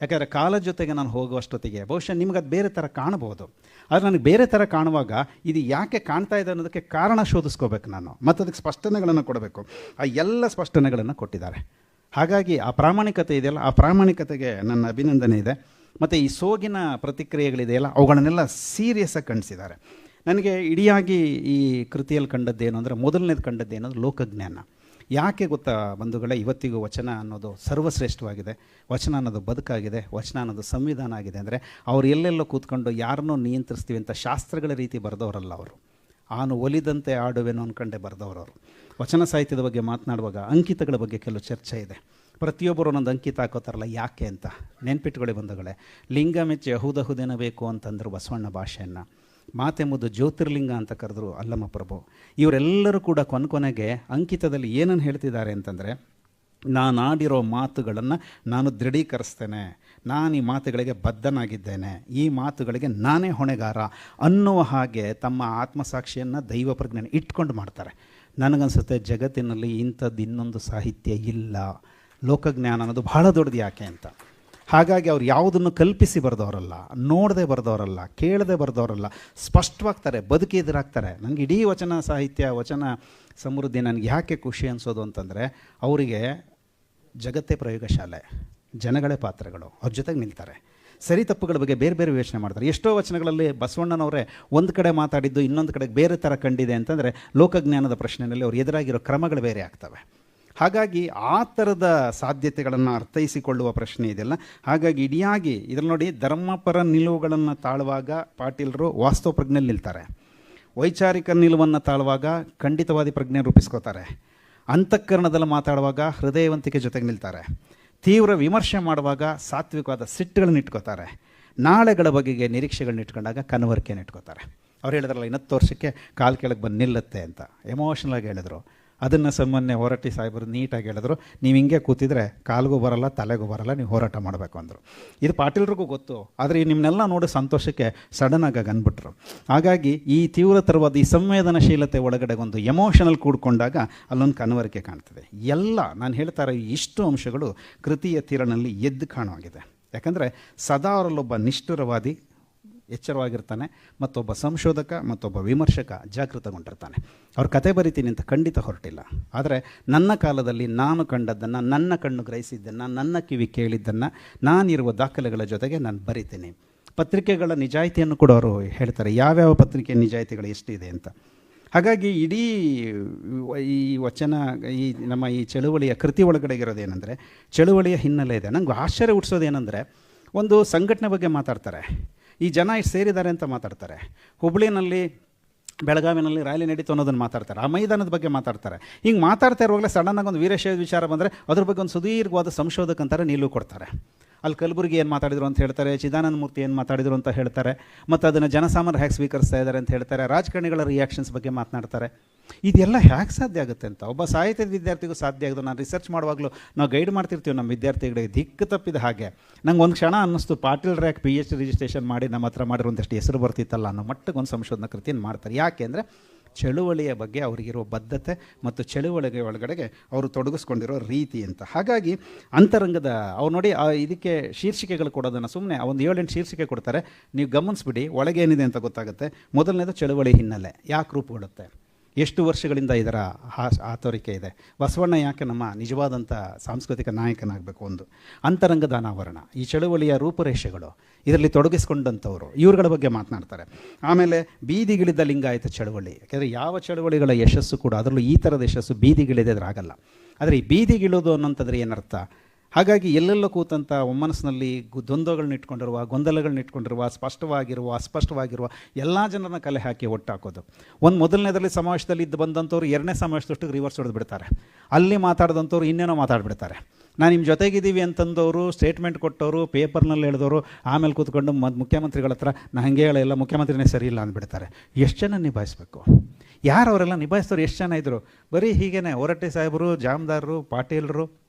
ಯಾಕಂದರೆ ಕಾಲ ಜೊತೆಗೆ ನಾನು ಹೋಗುವಷ್ಟೊತ್ತಿಗೆ, ಬಹುಶಃ ನಿಮ್ಗೆ ಅದು ಬೇರೆ ಥರ ಕಾಣಬಹುದು. ಆದರೆ ನನಗೆ ಬೇರೆ ಥರ ಕಾಣುವಾಗ ಇದು ಯಾಕೆ ಕಾಣ್ತಾ ಇದೆ ಅನ್ನೋದಕ್ಕೆ ಕಾರಣ ಶೋಧಿಸ್ಕೋಬೇಕು ನಾನು. ಮತ್ತು ಅದಕ್ಕೆ ಸ್ಪಷ್ಟನೆಗಳನ್ನು ಕೊಡಬೇಕು. ಆ ಎಲ್ಲ ಸ್ಪಷ್ಟನೆಗಳನ್ನು ಕೊಟ್ಟಿದ್ದಾರೆ. ಹಾಗಾಗಿ ಆ ಪ್ರಾಮಾಣಿಕತೆ ಇದೆಯಲ್ಲ, ಆ ಪ್ರಾಮಾಣಿಕತೆಗೆ ನನ್ನ ಅಭಿನಂದನೆ ಇದೆ. ಮತ್ತು ಈ ಸೋಗಿನ ಪ್ರತಿಕ್ರಿಯೆಗಳಿದೆಯಲ್ಲ ಅವುಗಳನ್ನೆಲ್ಲ ಸೀರಿಯಸ್ಸಾಗಿ ಕಾಣಿಸಿದ್ದಾರೆ ನನಗೆ ಇಡಿಯಾಗಿ ಈ ಕೃತಿಯಲ್ಲಿ ಕಂಡದ್ದೇನು ಅಂದರೆ, ಮೊದಲನೇದು ಕಂಡದ್ದೇನು ಅಂದರೆ, ಲೋಕಜ್ಞಾನ. ಯಾಕೆ ಗೊತ್ತಾ ಬಂಧುಗಳೇ, ಇವತ್ತಿಗೂ ವಚನ ಅನ್ನೋದು ಸರ್ವಶ್ರೇಷ್ಠವಾಗಿದೆ. ವಚನ ಅನ್ನೋದು ಬದುಕಾಗಿದೆ. ವಚನ ಅನ್ನೋದು ಸಂವಿಧಾನ ಆಗಿದೆ ಅಂದರೆ, ಅವ್ರು ಎಲ್ಲೆಲ್ಲೋ ಕೂತ್ಕೊಂಡು ಯಾರನ್ನೋ ನಿಯಂತ್ರಿಸ್ತೀವಿ ಅಂತ ಶಾಸ್ತ್ರಗಳ ರೀತಿ ಬರೆದವರಲ್ಲ ಅವರು. ಆನು ಒಲಿದಂತೆ ಆಡುವೆನು ಅಂದ್ಕೊಂಡೆ ಬರೆದವರು ವಚನ ಸಾಹಿತ್ಯದ ಬಗ್ಗೆ ಮಾತನಾಡುವಾಗ, ಅಂಕಿತಗಳ ಬಗ್ಗೆ ಕೆಲವು ಚರ್ಚೆ ಇದೆ. ಪ್ರತಿಯೊಬ್ಬರು ಒಂದೊಂದು ಅಂಕಿತ ಹಾಕೋತಾರಲ್ಲ, ಯಾಕೆ ಅಂತ? ನೆನ್ಪಿಟ್ಕೊಳ್ಳಿ ಬಂಧುಗಳೇ. ಲಿಂಗ ಮೆಚ್ಚಿ ಅಹುದಹುದೇನಬೇಕು ಅಂತಂದರು ಬಸವಣ್ಣ ಭಾಷೆಯನ್ನು. ಮಾತೆ ಮುದ್ದು ಜ್ಯೋತಿರ್ಲಿಂಗ ಅಂತ ಕರೆದ್ರು ಅಲ್ಲಮ್ಮ ಪ್ರಭು. ಇವರೆಲ್ಲರೂ ಕೂಡ ಕೊನೆ ಕೊನೆಗೆ ಅಂಕಿತದಲ್ಲಿ ಏನನ್ನು ಹೇಳ್ತಿದ್ದಾರೆ ಅಂತಂದರೆ, ನಾನು ಆಡಿರೋ ಮಾತುಗಳನ್ನು ನಾನು ದೃಢೀಕರಿಸ್ತೇನೆ. ನಾನು ಈ ಮಾತುಗಳಿಗೆ ಬದ್ಧನಾಗಿದ್ದೇನೆ. ಈ ಮಾತುಗಳಿಗೆ ನಾನೇ ಹೊಣೆಗಾರ ಅನ್ನುವ ಹಾಗೆ ತಮ್ಮ ಆತ್ಮಸಾಕ್ಷಿಯನ್ನು ದೈವ ಪ್ರಜ್ಞೆಯನ್ನು ಇಟ್ಕೊಂಡು ಮಾಡ್ತಾರೆ. ನನಗನ್ಸುತ್ತೆ ಜಗತ್ತಿನಲ್ಲಿ ಇಂಥದ್ದು ಇನ್ನೊಂದು ಸಾಹಿತ್ಯ ಇಲ್ಲ. ಲೋಕಜ್ಞಾನ ಅನ್ನೋದು ಬಹಳ ದೊಡ್ಡದು ಯಾಕೆ ಅಂತ. ಹಾಗಾಗಿ ಅವ್ರು ಯಾವುದನ್ನು ಕಲ್ಪಿಸಿ ಬರೆದವರಲ್ಲ, ನೋಡದೆ ಬರೆದವರಲ್ಲ, ಕೇಳದೆ ಬರೆದವರಲ್ಲ, ಸ್ಪಷ್ಟವಾಗ್ತಾರೆ, ಬದುಕಿ ಎದುರಾಗ್ತಾರೆ. ನನಗೆ ಇಡೀ ವಚನ ಸಾಹಿತ್ಯ, ವಚನ ಸಮೃದ್ಧಿ ನನಗೆ ಯಾಕೆ ಖುಷಿ ಅನಿಸೋದು ಅಂತಂದರೆ, ಅವರಿಗೆ ಜಗತ್ತೇ ಪ್ರಯೋಗಶಾಲೆ, ಜನಗಳೇ ಪಾತ್ರಗಳು, ಅವ್ರ ಜೊತೆಗೆ ನಿಲ್ತಾರೆ. ಸರಿ ತಪ್ಪುಗಳ ಬಗ್ಗೆ ಬೇರೆ ಬೇರೆ ಯೋಚನೆ ಮಾಡ್ತಾರೆ. ಎಷ್ಟೋ ವಚನಗಳಲ್ಲಿ ಬಸವಣ್ಣನವರೇ ಒಂದು ಕಡೆ ಮಾತಾಡಿದ್ದು ಇನ್ನೊಂದು ಕಡೆಗೆ ಬೇರೆ ಥರ ಕಂಡಿದೆ ಅಂತಂದರೆ, ಲೋಕಜ್ಞಾನದ ಪ್ರಶ್ನೆಯಲ್ಲಿ ಅವ್ರು ಎದುರಾಗಿರೋ ಕ್ರಮಗಳು ಬೇರೆ ಆಗ್ತವೆ. ಹಾಗಾಗಿ ಆ ಥರದ ಸಾಧ್ಯತೆಗಳನ್ನು ಅರ್ಥೈಸಿಕೊಳ್ಳುವ ಪ್ರಶ್ನೆ ಇದೆಯಲ್ಲ. ಹಾಗಾಗಿ ಇಡಿಯಾಗಿ ಇದರಲ್ಲಿ ನೋಡಿ ಧರ್ಮಪರ ನಿಲುವುಗಳನ್ನು ತಾಳುವಾಗ ಪಾಟೀಲರು ವಾಸ್ತವ ಪ್ರಜ್ಞೆಯಲ್ಲಿ ನಿಲ್ತಾರೆ. ವೈಚಾರಿಕ ನಿಲುವನ್ನು ತಾಳುವಾಗ ಖಂಡಿತವಾದಿ ಪ್ರಜ್ಞೆ ರೂಪಿಸ್ಕೋತಾರೆ. ಅಂತಃಕರಣದಲ್ಲಿ ಮಾತಾಡುವಾಗ ಹೃದಯವಂತಿಕೆ ಜೊತೆಗೆ ನಿಲ್ತಾರೆ. ತೀವ್ರ ವಿಮರ್ಶೆ ಮಾಡುವಾಗ ಸಾತ್ವಿಕವಾದ ಸಿಟ್ಟುಗಳನ್ನ ಇಟ್ಕೋತಾರೆ. ನಾಳೆಗಳ ಬಗೆಗೆ ನಿರೀಕ್ಷೆಗಳನ್ನ ಇಟ್ಕೊಂಡಾಗ ಕನವರಿಕೆಯನ್ನು ಇಟ್ಕೋತಾರೆ. ಅವ್ರು ಹೇಳಿದ್ರಲ್ಲ ಇನ್ನತ್ತು ವರ್ಷಕ್ಕೆ ಕಾಲು ಕೆಳಗೆ ಬಂದು ನಿಲ್ಲುತ್ತೆ ಅಂತ. ಎಮೋಷನಲ್ ಆಗಿ ಹೇಳಿದ್ರು. ಅದನ್ನು ಸಾಮಾನ್ಯ ಹೋರಾಟಿ ಸಾಹೇಬರು ನೀಟಾಗಿ ಹೇಳಿದ್ರು. ನೀವು ಹಿಂಗೆ ಕೂತಿದ್ರೆ ಕಾಲಿಗೂ ಬರಲ್ಲ, ತಲೆಗೂ ಬರಲ್ಲ, ನೀವು ಹೋರಾಟ ಮಾಡಬೇಕು ಅಂದರು. ಇದು ಪಾಟೀಲ್ರಿಗೂ ಗೊತ್ತು, ಆದರೆ ನಿಮ್ಮನ್ನೆಲ್ಲ ನೋಡಿ ಸಂತೋಷಕ್ಕೆ ಸಡನ್ನಾಗಿ ಅಂದ್ಬಿಟ್ರು ಹಾಗಾಗಿ ಈ ತೀವ್ರತರವಾದ ಈ ಸಂವೇದನಶೀಲತೆ ಒಳಗಡೆ ಒಂದು ಎಮೋಷನಲ್ ಕೂಡ್ಕೊಂಡಾಗ ಅಲ್ಲೊಂದು ಕನವರಿಕೆ ಕಾಣ್ತದೆ. ಎಲ್ಲ ನಾನು ಹೇಳ್ತಾ ಇರೋ ಇಷ್ಟು ಅಂಶಗಳು ಕೃತಿಯ ತೀರನಲ್ಲಿ ಎದ್ದು ಕಾಣುವಾಗಿದೆ. ಯಾಕಂದರೆ ಸದಾ ಅವರಲ್ಲೊಬ್ಬ ನಿಷ್ಠುರವಾದಿ ಎಚ್ಚರವಾಗಿರ್ತಾನೆ ಮತ್ತೊಬ್ಬ ಸಂಶೋಧಕ, ಮತ್ತೊಬ್ಬ ವಿಮರ್ಶಕ ಜಾಗೃತಗೊಂಡಿರ್ತಾನೆ. ಅವ್ರ ಕತೆ ಬರಿತೀನಿ ಅಂತ ಖಂಡಿತ ಹೊರಟಿಲ್ಲ. ಆದರೆ ನನ್ನ ಕಾಲದಲ್ಲಿ ನಾನು ಕಂಡದ್ದನ್ನು, ನನ್ನ ಕಣ್ಣು ಗ್ರಹಿಸಿದ್ದನ್ನು, ನನ್ನ ಕಿವಿ ಕೇಳಿದ್ದನ್ನು ನಾನಿರುವ ದಾಖಲೆಗಳ ಜೊತೆಗೆ ನಾನು ಬರಿತೀನಿ. ಪತ್ರಿಕೆಗಳ ನಿಜಾಯಿತಿಯನ್ನು ಕೂಡ ಅವರು ಹೇಳ್ತಾರೆ. ಯಾವ್ಯಾವ ಪತ್ರಿಕೆ ನಿಜಾಯಿತಿಗಳು ಎಷ್ಟಿದೆ ಅಂತ. ಹಾಗಾಗಿ ಇಡೀ ಈ ವಚನ, ಈ ನಮ್ಮ ಈ ಚಳುವಳಿಯ ಕೃತಿ ಒಳಗಡೆ ಇರೋದೇನೆಂದರೆ, ಚಳುವಳಿಯ ಹಿನ್ನೆಲೆ ಇದೆ. ನಂಗೆ ಆಶ್ಚರ್ಯ ಹುಟ್ಟಿಸೋದೇನೆಂದರೆ ಒಂದು ಸಂಘಟನೆ ಬಗ್ಗೆ ಮಾತಾಡ್ತಾರೆ. ಈ ಜನ ಇಷ್ಟು ಸೇರಿದ್ದಾರೆ ಅಂತ ಮಾತಾಡ್ತಾರೆ. ಹುಬ್ಳಿನಲ್ಲಿ, ಬೆಳಗಾವಿನಲ್ಲಿ ರ್ಯಾಲಿ ನಡೀತು ಅನ್ನೋದನ್ನು ಮಾತಾಡ್ತಾರೆ. ಆ ಮೈದಾನದ ಬಗ್ಗೆ ಮಾತಾಡ್ತಾರೆ. ಹಿಂಗೆ ಮಾತಾಡ್ತಾ ಇರುವಾಗಲೇ ಸಡನ್ನಾಗಿ ಒಂದು ವೀರಶೈವ ವಿಚಾರ ಬಂದರೆ ಅದ್ರ ಬಗ್ಗೆ ಒಂದು ಸುದೀರ್ಘವಾದ ಸಂಶೋಧಕ ಅಂತಾರೆ ನಿಲುವು ಕೊಡ್ತಾರೆ. ಅಲ್ಲಿ ಕಲಬುರ್ಗಿ ಏನು ಮಾತಾಡಿದ್ರು ಅಂತ ಹೇಳ್ತಾರೆ ಚಿದಾನಂದ ಮೂರ್ತಿ ಏನು ಮಾತಾಡಿದ್ರು ಅಂತ ಹೇಳ್ತಾರೆ, ಮತ್ತು ಅದನ್ನು ಜನಸಾಮಾನ್ಯರು ಹೇಗೆ ಸ್ವೀಕರಿಸ್ತಾ ಇದ್ದಾರೆ ಅಂತ ಹೇಳ್ತಾರೆ, ರಾಜಕಾರಣಿಗಳ ರಿಯಾಕ್ಷನ್ಸ್ ಬಗ್ಗೆ ಮಾತನಾಡ್ತಾರೆ. ಇದೆಲ್ಲ ಹೇಗೆ ಸಾಧ್ಯ ಆಗುತ್ತೆ ಅಂತ, ಒಬ್ಬ ಸಾಹಿತ್ಯದ ವಿದ್ಯಾರ್ಥಿಗೂ ಸಾಧ್ಯ ಆಗೋದು. ನಾನು ರಿಸರ್ಚ್ ಮಾಡುವಾಗಲೂ ನಾವು ಗೈಡ್ ಮಾಡ್ತಿರ್ತೀವಿ ನಮ್ಮ ವಿದ್ಯಾರ್ಥಿಗಳಿಗೆ ದಿಕ್ಕು ತಪ್ಪಿದ ಹಾಗೆ. ನಂಗೆ ಒಂದು ಕ್ಷಣ ಅನ್ನಿಸ್ತು, ಪಾಟೀಲ್ ರ್ಯಾಕ್ ಪಿ ಎಚ್ ಡಿ ರಿಜಿಸ್ಟ್ರೇಷನ್ ಮಾಡಿ ನಮ್ಮ ಹತ್ರ ಮಾಡಿರುವಂಥಷ್ಟು ಹೆಸರು ಬರ್ತಿತ್ತಲ್ಲ ಅನ್ನೋ ಮಟ್ಟಿಗೆ ಒಂದು ಸಂಶೋಧನಾ ಕೃತಿಯನ್ನು ಮಾಡ್ತಾರೆ. ಯಾಕೆ ಅಂದರೆ ಚಳುವಳಿಯ ಬಗ್ಗೆ ಅವರಿಗಿರೋ ಬದ್ಧತೆ ಮತ್ತು ಚಳುವಳಿಗೆ ಒಳಗಡೆಗೆ ಅವರು ತೊಡಗಿಸ್ಕೊಂಡಿರೋ ರೀತಿ ಅಂತ. ಹಾಗಾಗಿ ಅಂತರಂಗದ ಅವ್ರು ನೋಡಿ ಇದಕ್ಕೆ ಶೀರ್ಷಿಕೆಗಳು ಕೊಡೋದನ್ನು ಸುಮ್ಮನೆ ಒಂದು ಏಳೆಂಟು ಶೀರ್ಷಿಕೆ ಕೊಡ್ತಾರೆ. ನೀವು ಗಮನಿಸ್ಬಿಡಿ, ಒಳಗೇನಿದೆ ಅಂತ ಗೊತ್ತಾಗುತ್ತೆ. ಮೊದಲನೇದು ಚಳುವಳಿ ಹಿನ್ನೆಲೆ, ಯಾಕೆ ರೂಪುಗೊಳ್ಳುತ್ತೆ? ಎಷ್ಟು ವರ್ಷಗಳಿಂದ ಇದರ ಆತೋರಿಕೆ ಇದೆ. ಬಸವಣ್ಣ ಯಾಕೆ ನಮ್ಮ ನಿಜವಾದಂಥ ಸಾಂಸ್ಕೃತಿಕ ನಾಯಕನಾಗಬೇಕು ಒಂದು. ಅಂತರಂಗದ ಅನಾವರಣ ಈ ಚಳುವಳಿಯ ರೂಪುರೇಷೆಗಳು, ಇದರಲ್ಲಿ ತೊಡಗಿಸ್ಕೊಂಡಂಥವ್ರು, ಇವ್ರುಗಳ ಬಗ್ಗೆ ಮಾತನಾಡ್ತಾರೆ. ಆಮೇಲೆ ಬೀದಿಗಿಳಿದ ಲಿಂಗಾಯತ ಚಳುವಳಿ, ಯಾಕೆಂದರೆ ಯಾವ ಚಳುವಳಿಗಳ ಯಶಸ್ಸು ಕೂಡ, ಅದರಲ್ಲೂ ಈ ಥರದ ಯಶಸ್ಸು ಬೀದಿಗಿಳಿದ್ರೆ ಆಗಲ್ಲ ಆದರೆ ಈ ಬೀದಿಗಿಳೋದು ಅನ್ನೋಂಥದ್ರೆ ಏನರ್ಥ? ಹಾಗಾಗಿ ಎಲ್ಲೆಲ್ಲೋ ಕೂತಂಥ ಒಮ್ಮನಸ್ಸಿನಲ್ಲಿ ದ್ವಂದ್ವಗಳನ್ನ ಇಟ್ಕೊಂಡಿರುವ ಗೊಂದಲಗಳನ್ನ ಇಟ್ಕೊಂಡಿರುವ, ಸ್ಪಷ್ಟವಾಗಿರುವ, ಅಸ್ಪಷ್ಟವಾಗಿರುವ ಎಲ್ಲ ಜನರನ್ನ ಕಲೆ ಹಾಕಿ ಒಟ್ಟಾಕೋದು. ಒಂದು ಮೊದಲನೇದರಲ್ಲಿ ಸಮಾವೇಶದಲ್ಲಿ ಇದ್ದು ಬಂದಂಥವ್ರು ಎರಡನೇ ಸಮಾವೇಶದಷ್ಟು ರಿವರ್ಸ್ ಹೊಡೆದು ಬಿಡ್ತಾರೆ ಅಲ್ಲಿ ಮಾತಾಡಿದಂಥವ್ರು ಇನ್ನೇನೋ ಮಾತಾಡಿಬಿಡ್ತಾರೆ. ನಾನು ನಿಮ್ಮ ಜೊತೆಗಿದ್ದೀವಿ ಅಂತಂದವರು ಸ್ಟೇಟ್ಮೆಂಟ್ ಕೊಟ್ಟವರು ಪೇಪರ್ನಲ್ಲಿ ಹೇಳಿದವರು, ಆಮೇಲೆ ಕೂತ್ಕೊಂಡು ಮದ್ ಮುಖ್ಯಮಂತ್ರಿಗಳ ಹತ್ರ ನಾನು ಹಂಗೆ ಹೇಳಲ್ಲ ಮುಖ್ಯಮಂತ್ರಿನೇ ಸರಿ ಇಲ್ಲ ಅಂದ್ಬಿಡ್ತಾರೆ. ಎಷ್ಟು ಜನ ನಿಭಾಯಿಸ್ಬೇಕು? ಯಾರು ಅವರೆಲ್ಲ ನಿಭಾಯಿಸಿದವ್ರು ಎಷ್ಟು ಜನ ಇದ್ದರು ಬರೀ ಹೀಗೇನೆ ಹೊರಟ್ಟಿ ಸಾಹೇಬರು, ಜಾಮದಾರರು, ಪಾಟೀಲರು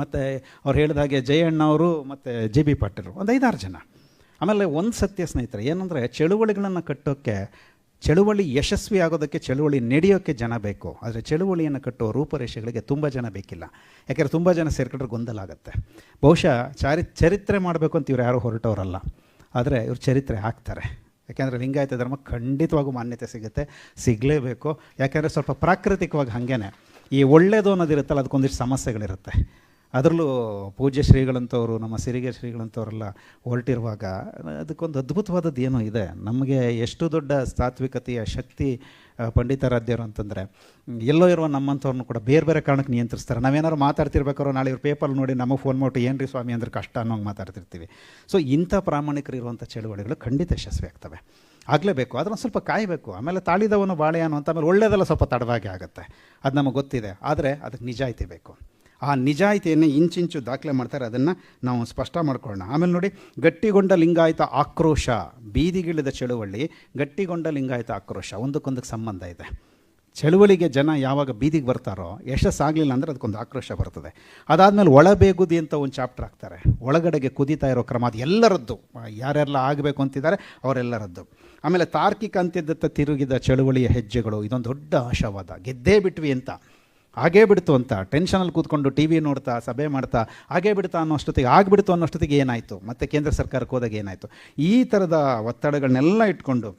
ಮತ್ತು ಅವ್ರು ಹೇಳಿದ ಹಾಗೆ ಜಯಣ್ಣ ಅವರು ಮತ್ತು ಜೆ ಬಿ ಪಾಟೀಲ್ರು ಒಂದು ಐದಾರು ಜನ. ಆಮೇಲೆ ಒಂದು ಸತ್ಯ ಸ್ನೇಹಿತರೆ, ಏನಂದರೆ ಚಳುವಳಿಗಳನ್ನು ಕಟ್ಟೋಕ್ಕೆ ಚಳುವಳಿ ಯಶಸ್ವಿ ಆಗೋದಕ್ಕೆ ಚಳುವಳಿ ನಡೆಯೋಕ್ಕೆ ಜನ ಬೇಕು. ಆದರೆ ಚಳುವಳಿಯನ್ನು ಕಟ್ಟುವ ರೂಪರೇಷೆಗಳಿಗೆ ತುಂಬ ಜನ ಬೇಕಿಲ್ಲ. ಯಾಕೆಂದರೆ ತುಂಬ ಜನ ಸೇರ್ಕೊಂಡ್ರೆ ಗೊಂದಲ ಆಗುತ್ತೆ. ಬಹುಶಃ ಚಾರಿ, ಚರಿತ್ರೆ ಮಾಡಬೇಕು ಅಂತ ಇವ್ರು ಯಾರೂ ಹೊರಟವರಲ್ಲ. ಆದರೆ ಇವ್ರು ಚರಿತ್ರೆ ಹಾಕ್ತಾರೆ ಯಾಕೆಂದರೆ ಲಿಂಗಾಯತ ಧರ್ಮ ಖಂಡಿತವಾಗೂ ಮಾನ್ಯತೆ ಸಿಗುತ್ತೆ, ಸಿಗಲೇಬೇಕು. ಯಾಕೆಂದರೆ ಸ್ವಲ್ಪ ಪ್ರಾಕೃತಿಕವಾಗಿ ಹಾಗೇನೆ. ಈ ಒಳ್ಳೆಯದು ಅನ್ನೋದಿರುತ್ತಲ್ಲ, ಅದಕ್ಕೊಂದಿಷ್ಟು ಸಮಸ್ಯೆಗಳಿರುತ್ತೆ. ಅದರಲ್ಲೂ ಪೂಜ್ಯ ಶ್ರೀಗಳಂಥವ್ರು, ನಮ್ಮ ಸಿರಿಗೆ ಶ್ರೀಗಳಂಥವರೆಲ್ಲ ಹೊರಟಿರುವಾಗ ಅದಕ್ಕೊಂದು ಅದ್ಭುತವಾದದ್ದು ಏನೋ ಇದೆ. ನಮಗೆ ಎಷ್ಟು ದೊಡ್ಡ ಸಾತ್ವಿಕತೆಯ ಶಕ್ತಿ ಪಂಡಿತಾರಾಧ್ಯರು ಅಂತಂದರೆ, ಎಲ್ಲೋ ಇರುವ ನಮ್ಮಂಥವ್ರನ್ನು ಕೂಡ ಬೇರೆ ಬೇರೆ ಕಾರಣಕ್ಕೆ ನಿಯಂತ್ರಿಸ್ತಾರೆ. ನಾವೇನಾದ್ರು ಮಾತಾಡ್ತಿರ್ಬೇಕಾದ್ರೂ ನಾಳೆ ಇವ್ರ ಪೇಪರ್ ನೋಡಿ ನಮಗೆ ಫೋನ್ ಮಾಡ್ಬಿಟ್ಟು ಏನು ರೀ ಸ್ವಾಮಿ ಅಂದ್ರೆ ಕಷ್ಟ ಅನ್ನೋಂಗೆ ಮಾತಾಡ್ತಿರ್ತೀವಿ. ಸೊ ಇಂಥ ಪ್ರಾಮಾಣಿಕರು ಇರುವಂಥ ಚಳುವಳಿಗಳು ಖಂಡಿತ ಯಶಸ್ವಿ ಆಗ್ತವೆ. ಆಗಲೇಬೇಕು ಅದನ್ನು ಸ್ವಲ್ಪ ಕಾಯಬೇಕು. ಆಮೇಲೆ ತಾಳಿದವನು ಬಾಳೆ ಅಂತ ಆಮೇಲೆ ಒಳ್ಳೆಯದೆಲ್ಲ ಸ್ವಲ್ಪ ತಡವಾಗಿ ಆಗುತ್ತೆ. ಅದು ನಮಗೆ ಗೊತ್ತಿದೆ, ಆದರೆ ಅದಕ್ಕೆ ನಿಜಾಯಿತಿ ಬೇಕು. ಆ ನಿಜಾಯಿತಿಯನ್ನು ಇಂಚಿಂಚು ದಾಖಲೆ ಮಾಡ್ತಾರೆ, ಅದನ್ನು ನಾವು ಸ್ಪಷ್ಟ ಮಾಡ್ಕೊಳ್ಳೋಣ. ಆಮೇಲೆ ನೋಡಿ, ಗಟ್ಟಿಗೊಂಡ ಲಿಂಗಾಯತ ಆಕ್ರೋಶ, ಬೀದಿಗಿಳಿದ ಚಳುವಳಿ, ಗಟ್ಟಿಗೊಂಡ ಲಿಂಗಾಯತ ಆಕ್ರೋಶ, ಒಂದಕ್ಕೊಂದಕ್ಕೆ ಸಂಬಂಧ ಇದೆ. ಚಳುವಳಿಗೆ ಜನ ಯಾವಾಗ ಬೀದಿಗೆ ಬರ್ತಾರೋ, ಯಶಸ್ಸಾಗಲಿಲ್ಲ ಅಂದರೆ ಅದಕ್ಕೊಂದು ಆಕ್ರೋಶ ಬರ್ತದೆ. ಅದಾದಮೇಲೆ ಒಳಬೇಗುದಿ ಅಂತ ಒಂದು ಚಾಪ್ಟರ್ ಹಾಕ್ತಾರೆ. ಒಳಗಡೆಗೆ ಕುದೀತಾ ಇರೋ ಕ್ರಮ ಅದು ಎಲ್ಲರದ್ದು. ಯಾರೆಲ್ಲ ಆಗಬೇಕು ಅಂತಿದ್ದಾರೆ, ಅವರೆಲ್ಲರದ್ದು. ಆಮೇಲೆ ತಾರ್ಕಿಕ ಅಂತ್ಯದತ್ತ ತಿರುಗಿದ ಚಳುವಳಿಯ ಹೆಜ್ಜೆಗಳು, ಇದೊಂದು ದೊಡ್ಡ ಆಶಾವಾದ. ಗೆದ್ದೇ ಬಿಟ್ವಿ ಅಂತ. ಹಾಗೇ ಬಿಡ್ತು ಅಂತ ಟೆನ್ಷನಲ್ಲಿ ಕೂತ್ಕೊಂಡು ಟಿ ವಿ ನೋಡ್ತಾ, ಸಭೆ ಮಾಡ್ತಾ, ಹಾಗೇ ಬಿಡ್ತಾ ಅನ್ನೋಷ್ಟೊತ್ತಿಗೆ ಆಗಿಬಿಡ್ತು ಅನ್ನೋಷ್ಟೊತ್ತಿಗೆ ಏನಾಯಿತು? ಮತ್ತು ಕೇಂದ್ರ ಸರ್ಕಾರಕ್ಕೆ ಹೋದಾಗ ಏನಾಯಿತು? ಈ ಥರದ ಒತ್ತಡಗಳನ್ನೆಲ್ಲ ಇಟ್ಕೊಂಡು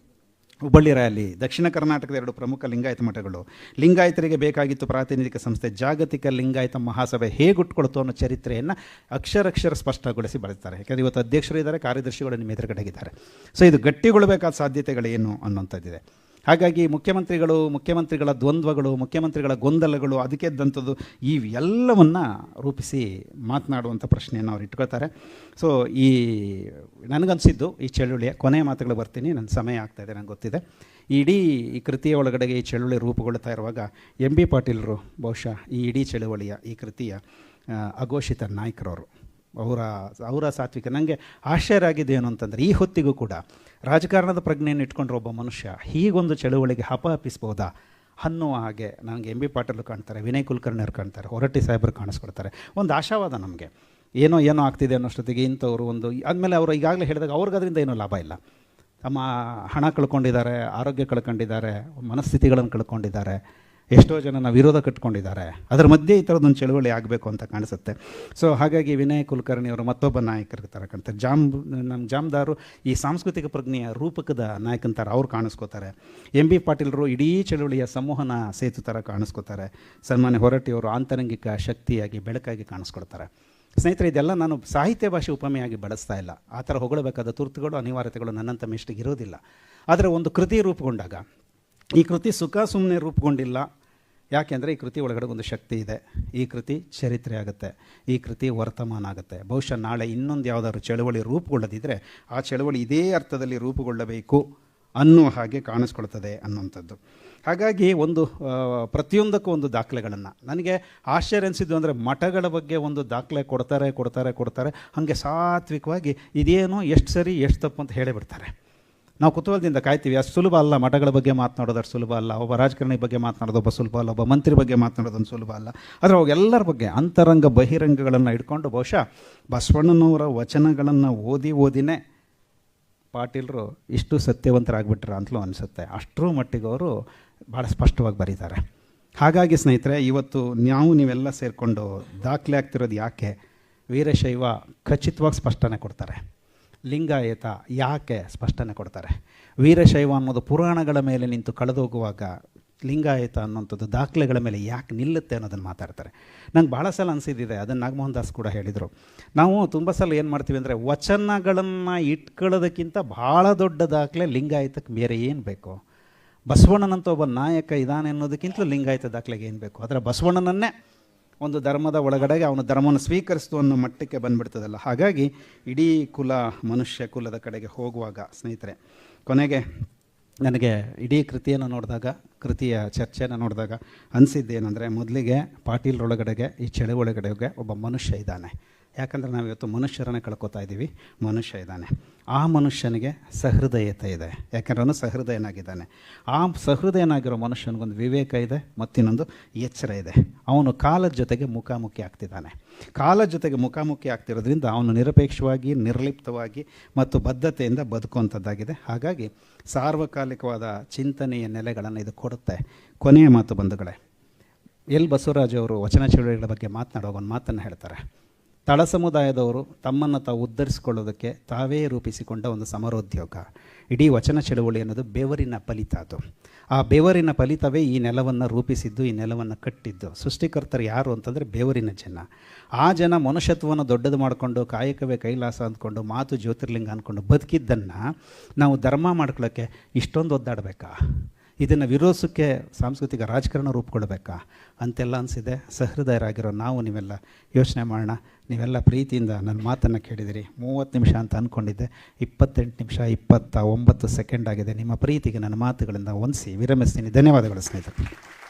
ಹುಬ್ಬಳ್ಳಿ ರ್ಯಾಲಿ, ದಕ್ಷಿಣ ಕರ್ನಾಟಕದ ಎರಡು ಪ್ರಮುಖ ಲಿಂಗಾಯತ ಮಠಗಳು, ಲಿಂಗಾಯತರಿಗೆ ಬೇಕಾಗಿತ್ತು ಪ್ರಾತಿನಿಧಿಕ ಸಂಸ್ಥೆ ಜಾಗತಿಕ ಲಿಂಗಾಯತ ಮಹಾಸಭೆ ಹೇಗೆ ಉಟ್ಕೊಳ್ತು ಅನ್ನೋ ಚರಿತ್ರೆಯನ್ನು ಅಕ್ಷರಕ್ಷರ ಸ್ಪಷ್ಟಗೊಳಿಸಿ ಬಳಸ್ತಾರೆ ಯಾಕಂದರೆ ಇವತ್ತು ಅಧ್ಯಕ್ಷರು ಇದ್ದಾರೆ, ಕಾರ್ಯದರ್ಶಿಗಳು ನಿಮ್ಮ ಎದುರುಗಡೆಗಿದ್ದಾರೆ ಸೊ ಇದು ಗಟ್ಟಿಗೊಳ್ಳಬೇಕಾದ ಸಾಧ್ಯತೆಗಳೇನು ಅನ್ನೋಂಥದ್ದಿದೆ ಹಾಗಾಗಿ ಮುಖ್ಯಮಂತ್ರಿಗಳು, ಮುಖ್ಯಮಂತ್ರಿಗಳ ದ್ವಂದ್ವಗಳು, ಮುಖ್ಯಮಂತ್ರಿಗಳ ಗೊಂದಲಗಳು, ಅದಕ್ಕೆದ್ದಂಥದ್ದು ಈ ಎಲ್ಲವನ್ನು ರೂಪಿಸಿ ಮಾತನಾಡುವಂಥ ಪ್ರಶ್ನೆಯನ್ನು ಅವ್ರು ಇಟ್ಕೊಳ್ತಾರೆ. ಸೊ ಈ ನನಗನ್ಸಿದ್ದು, ಈ ಚಳುವಳಿಯ ಕೊನೆಯ ಮಾತುಗಳು ಬರ್ತೀನಿ, ನನ್ನ ಸಮಯ ಆಗ್ತಾಯಿದೆ ನನಗೆ ಗೊತ್ತಿದೆ. ಇಡೀ ಈ ಕೃತಿಯ ಒಳಗಡೆಗೆ ಈ ಚಳುವಳಿ ರೂಪುಗೊಳ್ತಾ ಇರುವಾಗ, ಎಂ ಬಿ ಪಾಟೀಲರು ಬಹುಶಃ ಈ ಇಡೀ ಚಳುವಳಿಯ ಈ ಕೃತಿಯ ಅಘೋಷಿತ ನಾಯಕರವರು. ಅವರ ಅವರ ಸಾತ್ವಿಕ. ನನಗೆ ಆಶ್ಚರ್ಯ ಆಗಿದೆ ಏನು ಅಂತಂದರೆ, ಈ ಹೊತ್ತಿಗೂ ಕೂಡ ರಾಜಕಾರಣದ ಪ್ರಜ್ಞೆಯನ್ನು ಇಟ್ಕೊಂಡ್ರೆ ಒಬ್ಬ ಮನುಷ್ಯ ಹೀಗೊಂದು ಚಳುವಳಿಗೆ ಹಪ ಹಪ್ಪಿಸ್ಬೋದಾ ಅನ್ನುವ ಹಾಗೆ ನನಗೆ ಎಂ ಬಿ ಪಾಟೀಲ್ ಕಾಣ್ತಾರೆ, ವಿನಯ್ ಕುಲಕರ್ಣಿ ಅವ್ರು ಕಾಣ್ತಾರೆ, ಹೊರಟ್ಟಿ ಸಾಹೇಬರು ಕಾಣಿಸ್ಕೊಡ್ತಾರೆ. ಒಂದು ಆಶಾವಾದ ನಮಗೆ. ಏನೋ ಏನೋ ಆಗ್ತಿದೆ ಅನ್ನೋಷ್ಟೊತ್ತಿಗೆ ಇಂಥವ್ರು ಒಂದು, ಆದಮೇಲೆ ಅವರು ಈಗಾಗಲೇ ಹೇಳಿದಾಗ ಅವ್ರಿಗೆ ಅದರಿಂದ ಏನೂ ಲಾಭ ಇಲ್ಲ. ತಮ್ಮ ಹಣ ಕಳ್ಕೊಂಡಿದ್ದಾರೆ, ಆರೋಗ್ಯ ಕಳ್ಕೊಂಡಿದ್ದಾರೆ, ಮನಸ್ಥಿತಿಗಳನ್ನು ಕಳ್ಕೊಂಡಿದ್ದಾರೆ. ಎಷ್ಟೋ ಜನನ ವಿರೋಧ ಕಟ್ಕೊಂಡಿದ್ದಾರೆ. ಅದರ ಮಧ್ಯೆ ಈ ಥರದೊಂದು ಚಳುವಳಿ ಆಗಬೇಕು ಅಂತ ಕಾಣಿಸುತ್ತೆ. ಸೊ ಹಾಗಾಗಿ ವಿನಯ್ ಕುಲಕರ್ಣಿ ಅವರು ಮತ್ತೊಬ್ಬ ನಾಯಕರಿಗೆ ಥರ ಕಾಣ್ತಾರೆ ಜಾಮ್, ನಮ್ಮ ಜಾಮ್ದಾರು ಈ ಸಾಂಸ್ಕೃತಿಕ ಪ್ರಜ್ಞೆಯ ರೂಪಕದ ನಾಯಕನ ಅವ್ರು ಕಾಣಿಸ್ಕೋತಾರೆ. ಎಂ ಬಿ ಪಾಟೀಲರು ಇಡೀ ಚಳುವಳಿಯ ಸಂವಹನ ಸೇತು ಥರ ಕಾಣಿಸ್ಕೋತಾರೆ. ಸನ್ಮಾನ್ಯ ಹೊರಟಿಯವರು ಆಂತರಂಗಿಕ ಶಕ್ತಿಯಾಗಿ, ಬೆಳಕಾಗಿ ಕಾಣಿಸ್ಕೊಳ್ತಾರೆ ಸ್ನೇಹಿತರೆ, ಇದೆಲ್ಲ ನಾನು ಸಾಹಿತ್ಯ ಭಾಷೆ ಉಪಮೆಯಾಗಿ ಬಳಸ್ತಾ ಇಲ್ಲ. ಆ ಥರ ಹೊಗಳಬೇಕಾದ ತುರ್ತುಗಳು, ಅನಿವಾರ್ಯತೆಗಳು ನನ್ನಂಥ ಮೆಷ್ಟಿಗೆ ಇರೋದಿಲ್ಲ. ಆದರೆ ಒಂದು ಕೃತಿ ರೂಪುಗೊಂಡಾಗ, ಈ ಕೃತಿ ಸುಖ ಸುಮ್ಮನೆ ರೂಪುಗೊಂಡಿಲ್ಲ ಯಾಕೆಂದರೆ ಈ ಕೃತಿ ಒಳಗಡೆ ಒಂದು ಶಕ್ತಿ ಇದೆ. ಈ ಕೃತಿ ಚರಿತ್ರೆ ಆಗುತ್ತೆ. ಈ ಕೃತಿ ವರ್ತಮಾನ ಆಗುತ್ತೆ. ಬಹುಶಃ ನಾಳೆ ಇನ್ನೊಂದು ಯಾವುದಾದ್ರು ಚಳುವಳಿ ರೂಪುಗೊಳ್ಳದಿದ್ದರೆ ಆ ಚಳುವಳಿ ಇದೇ ಅರ್ಥದಲ್ಲಿ ರೂಪುಗೊಳ್ಳಬೇಕು ಅನ್ನುವ ಹಾಗೆ ಕಾಣಿಸ್ಕೊಳ್ತದೆ ಅನ್ನುವಂಥದ್ದು. ಹಾಗಾಗಿ ಒಂದು ಪ್ರತಿಯೊಂದಕ್ಕೂ ಒಂದು ದಾಖಲೆಗಳನ್ನು. ನನಗೆ ಆಶ್ಚರ್ಯ ಅನಿಸಿದ್ದು ಅಂದರೆ ಮಠಗಳ ಬಗ್ಗೆ ಒಂದು ದಾಖಲೆ ಕೊಡ್ತಾರೆ ಕೊಡ್ತಾರೆ ಕೊಡ್ತಾರೆ. ಹಾಗೆ ಸಾತ್ವಿಕವಾಗಿ ಇದೇನೋ ಎಷ್ಟು ಸರಿ ಎಷ್ಟು ತಪ್ಪು ಅಂತ ಹೇಳೇ ಬಿಡ್ತಾರೆ. ನಾವು ಕುತೂಹಲದಿಂದ ಕಾಯ್ತೀವಿ, ಅಷ್ಟು ಸುಲಭ ಅಲ್ಲ. ಮಠಗಳ ಬಗ್ಗೆ ಮಾತನಾಡೋದು ಅಷ್ಟು ಸುಲಭ ಅಲ್ಲ. ಒಬ್ಬ ರಾಜಕಾರಣಿ ಬಗ್ಗೆ ಮಾತನಾಡೋದು ಒಬ್ಬ ಸುಲಭ ಅಲ್ಲ. ಒಬ್ಬ ಮಂತ್ರಿ ಬಗ್ಗೆ ಮಾತನಾಡೋದೊಂದು ಸುಲಭ ಅಲ್ಲ. ಆದರೆ ಅವಾಗೆಲ್ಲರ ಬಗ್ಗೆ ಅಂತರಂಗ ಬಹಿರಂಗಗಳನ್ನು ಇಟ್ಕೊಂಡು ಬಹುಶಃ ಬಸವಣ್ಣನವರ ವಚನಗಳನ್ನು ಓದಿ ಓದಿನೇ ಪಾಟೀಲರು ಇಷ್ಟು ಸತ್ಯವಂತರಾಗ್ಬಿಟ್ರ ಅಂತಲೂ ಅನಿಸುತ್ತೆ. ಅಷ್ಟರ ಮಟ್ಟಿಗೆ ಅವರು ಭಾಳ ಸ್ಪಷ್ಟವಾಗಿ ಬರೀತಾರೆ. ಹಾಗಾಗಿ ಸ್ನೇಹಿತರೆ, ಇವತ್ತು ನಾವು ನೀವೆಲ್ಲ ಸೇರಿಕೊಂಡು ದಾಖಲೆ ಆಗ್ತಿರೋದು ಯಾಕೆ? ವೀರಶೈವ ಖಚಿತವಾಗಿ ಸ್ಪಷ್ಟನೆ ಕೊಡ್ತಾರೆ. ಲಿಂಗಾಯತ ಯಾಕೆ ಸ್ಪಷ್ಟನೆ ಕೊಡ್ತಾರೆ? ವೀರಶೈವ ಅನ್ನೋದು ಪುರಾಣಗಳ ಮೇಲೆ ನಿಂತು ಕಳೆದೋಗುವಾಗ ಲಿಂಗಾಯತ ಅನ್ನೋಂಥದ್ದು ದಾಖಲೆಗಳ ಮೇಲೆ ಯಾಕೆ ನಿಲ್ಲುತ್ತೆ ಅನ್ನೋದನ್ನು ಮಾತಾಡ್ತಾರೆ. ನಂಗೆ ಭಾಳ ಸಲ ಅನಿಸಿದ್ದಿದೆ ಅದನ್ನು ನಾಗಮೋಹನ್ ದಾಸ್ ಕೂಡ ಹೇಳಿದರು. ನಾವು ತುಂಬ ಸಲ ಏನು ಮಾಡ್ತೀವಿ ಅಂದರೆ ವಚನಗಳನ್ನು ಇಟ್ಕೊಳ್ಳೋದಕ್ಕಿಂತ ಭಾಳ ದೊಡ್ಡ ದಾಖಲೆ ಲಿಂಗಾಯತಕ್ಕೆ ಬೇರೆ ಏನು ಬೇಕು? ಬಸವಣ್ಣನಂತ ಒಬ್ಬ ನಾಯಕ ಇದಾನೆ ಅನ್ನೋದಕ್ಕಿಂತಲೂ ಲಿಂಗಾಯತ ದಾಖಲೆಗೆ ಏನು ಬೇಕು? ಅದರ ಬಸವಣ್ಣನನ್ನೇ ಒಂದು ಧರ್ಮದ ಒಳಗಡೆಗೆ ಅವನು ಧರ್ಮವನ್ನು ಸ್ವೀಕರಿಸ್ತು ಅನ್ನೋ ಮಟ್ಟಕ್ಕೆ ಬಂದ್ಬಿಡ್ತದಲ್ಲ. ಹಾಗಾಗಿ ಇಡೀ ಕುಲ ಮನುಷ್ಯ ಕುಲದ ಕಡೆಗೆ ಹೋಗುವಾಗ, ಸ್ನೇಹಿತರೆ, ಕೊನೆಗೆ ನನಗೆ ಇಡೀ ಕೃತಿಯನ್ನು ನೋಡಿದಾಗ, ಕೃತಿಯ ಚರ್ಚೆಯನ್ನು ನೋಡಿದಾಗ ಅನಿಸಿದ್ದೇನೆಂದರೆ, ಮೊದಲಿಗೆ ಪಾಟೀಲ್ರೊಳಗಡೆಗೆ, ಈ ಚಳುವಳಿಗಡೆಗೆ ಒಬ್ಬ ಮನುಷ್ಯ ಇದ್ದಾನೆ. ಯಾಕಂದರೆ ನಾವು ಇವತ್ತು ಮನುಷ್ಯರನ್ನೇ ಕಳ್ಕೊತಾ ಇದ್ದೀವಿ. ಮನುಷ್ಯ ಇದ್ದಾನೆ. ಆ ಮನುಷ್ಯನಿಗೆ ಸಹೃದಯತೆ ಇದೆ. ಯಾಕಂದ್ರೆ ಅವನು ಸಹೃದಯನಾಗಿದ್ದಾನೆ. ಆ ಸಹೃದಯನಾಗಿರೋ ಮನುಷ್ಯನಿಗೊಂದು ವಿವೇಕ ಇದೆ, ಮತ್ತಿನ್ನೊಂದು ಎಚ್ಚರ ಇದೆ. ಅವನು ಕಾಲದ ಜೊತೆಗೆ ಮುಖಾಮುಖಿ ಆಗ್ತಿದ್ದಾನೆ. ಕಾಲದ ಜೊತೆಗೆ ಮುಖಾಮುಖಿ ಆಗ್ತಿರೋದ್ರಿಂದ ಅವನು ನಿರಪೇಕ್ಷವಾಗಿ, ನಿರ್ಲಿಪ್ತವಾಗಿ ಮತ್ತು ಬದ್ಧತೆಯಿಂದ ಬದುಕುವಂಥದ್ದಾಗಿದೆ. ಹಾಗಾಗಿ ಸಾರ್ವಕಾಲಿಕವಾದ ಚಿಂತನೆಯ ನೆಲೆಗಳನ್ನು ಇದು ಕೊಡುತ್ತೆ. ಕೊನೆಯ ಮಾತು ಬಂಧುಗಳೇ, ಎಲ್ ಬಸವರಾಜ್ ಅವರು ವಚನ ಚಳುವಳಿಗಳ ಬಗ್ಗೆ ಮಾತನಾಡುವಾಗ ಒಂದು ಮಾತನ್ನು ಹೇಳ್ತಾರೆ. ತಳ ಸಮುದಾಯದವರು ತಮ್ಮನ್ನು ತಾವು ಉದ್ಧರಿಸಿಕೊಳ್ಳೋದಕ್ಕೆ ತಾವೇ ರೂಪಿಸಿಕೊಂಡ ಒಂದು ಸಮರೋದ್ಯೋಗ. ಇಡೀ ವಚನ ಚಳುವಳಿ ಅನ್ನೋದು ಬೆವರಿನ ಫಲಿತ ಅದು. ಆ ಬೆವರಿನ ಫಲಿತವೇ ಈ ನೆಲವನ್ನು ರೂಪಿಸಿದ್ದು, ಈ ನೆಲವನ್ನು ಕಟ್ಟಿದ್ದು. ಸೃಷ್ಟಿಕರ್ತರು ಯಾರು ಅಂತಂದರೆ ಬೆವರಿನ ಜನ. ಆ ಜನ ಮನುಷ್ಯತ್ವವನ್ನು ದೊಡ್ಡದು ಮಾಡಿಕೊಂಡು, ಕಾಯಕವೇ ಕೈಲಾಸ ಅಂದ್ಕೊಂಡು, ಮಾತು ಜ್ಯೋತಿರ್ಲಿಂಗ ಅಂದ್ಕೊಂಡು ಬದುಕಿದ್ದನ್ನು ನಾವು ಧರ್ಮ ಮಾಡ್ಕೊಳ್ಳೋಕ್ಕೆ ಇಷ್ಟೊಂದು ಒದ್ದಾಡಬೇಕಾ? ಇದನ್ನು ವಿರೋಧಿಸೋಕ್ಕೆ ಸಾಂಸ್ಕೃತಿಕ ರಾಜಕಾರಣ ರೂಪುಗೊಳ್ಬೇಕಾ? ಅಂತೆಲ್ಲ ಅನಿಸಿದೆ. ಸಹೃದಯರಾಗಿರೋ ನಾವು ನೀವೆಲ್ಲ ಯೋಚನೆ ಮಾಡೋಣ. ನೀವೆಲ್ಲ ಪ್ರೀತಿಯಿಂದ ನನ್ನ ಮಾತನ್ನು ಕೇಳಿದಿರಿ. ಮೂವತ್ತು ನಿಮಿಷ ಅಂತ ಅಂದ್ಕೊಂಡಿದ್ದೆ ಇಪ್ಪತ್ತೆಂಟು ನಿಮಿಷ, ಇಪ್ಪತ್ತ ಒಂಬತ್ತು ಸೆಕೆಂಡ್ ಆಗಿದೆ. ನಿಮ್ಮ ಪ್ರೀತಿಗೆ ನನ್ನ ಮಾತುಗಳಿಂದ ಹೊಂದಿಸಿ ವಿರಮಿಸ್ತೀನಿ. ಧನ್ಯವಾದಗಳು ಸ್ನೇಹಿತರೆ.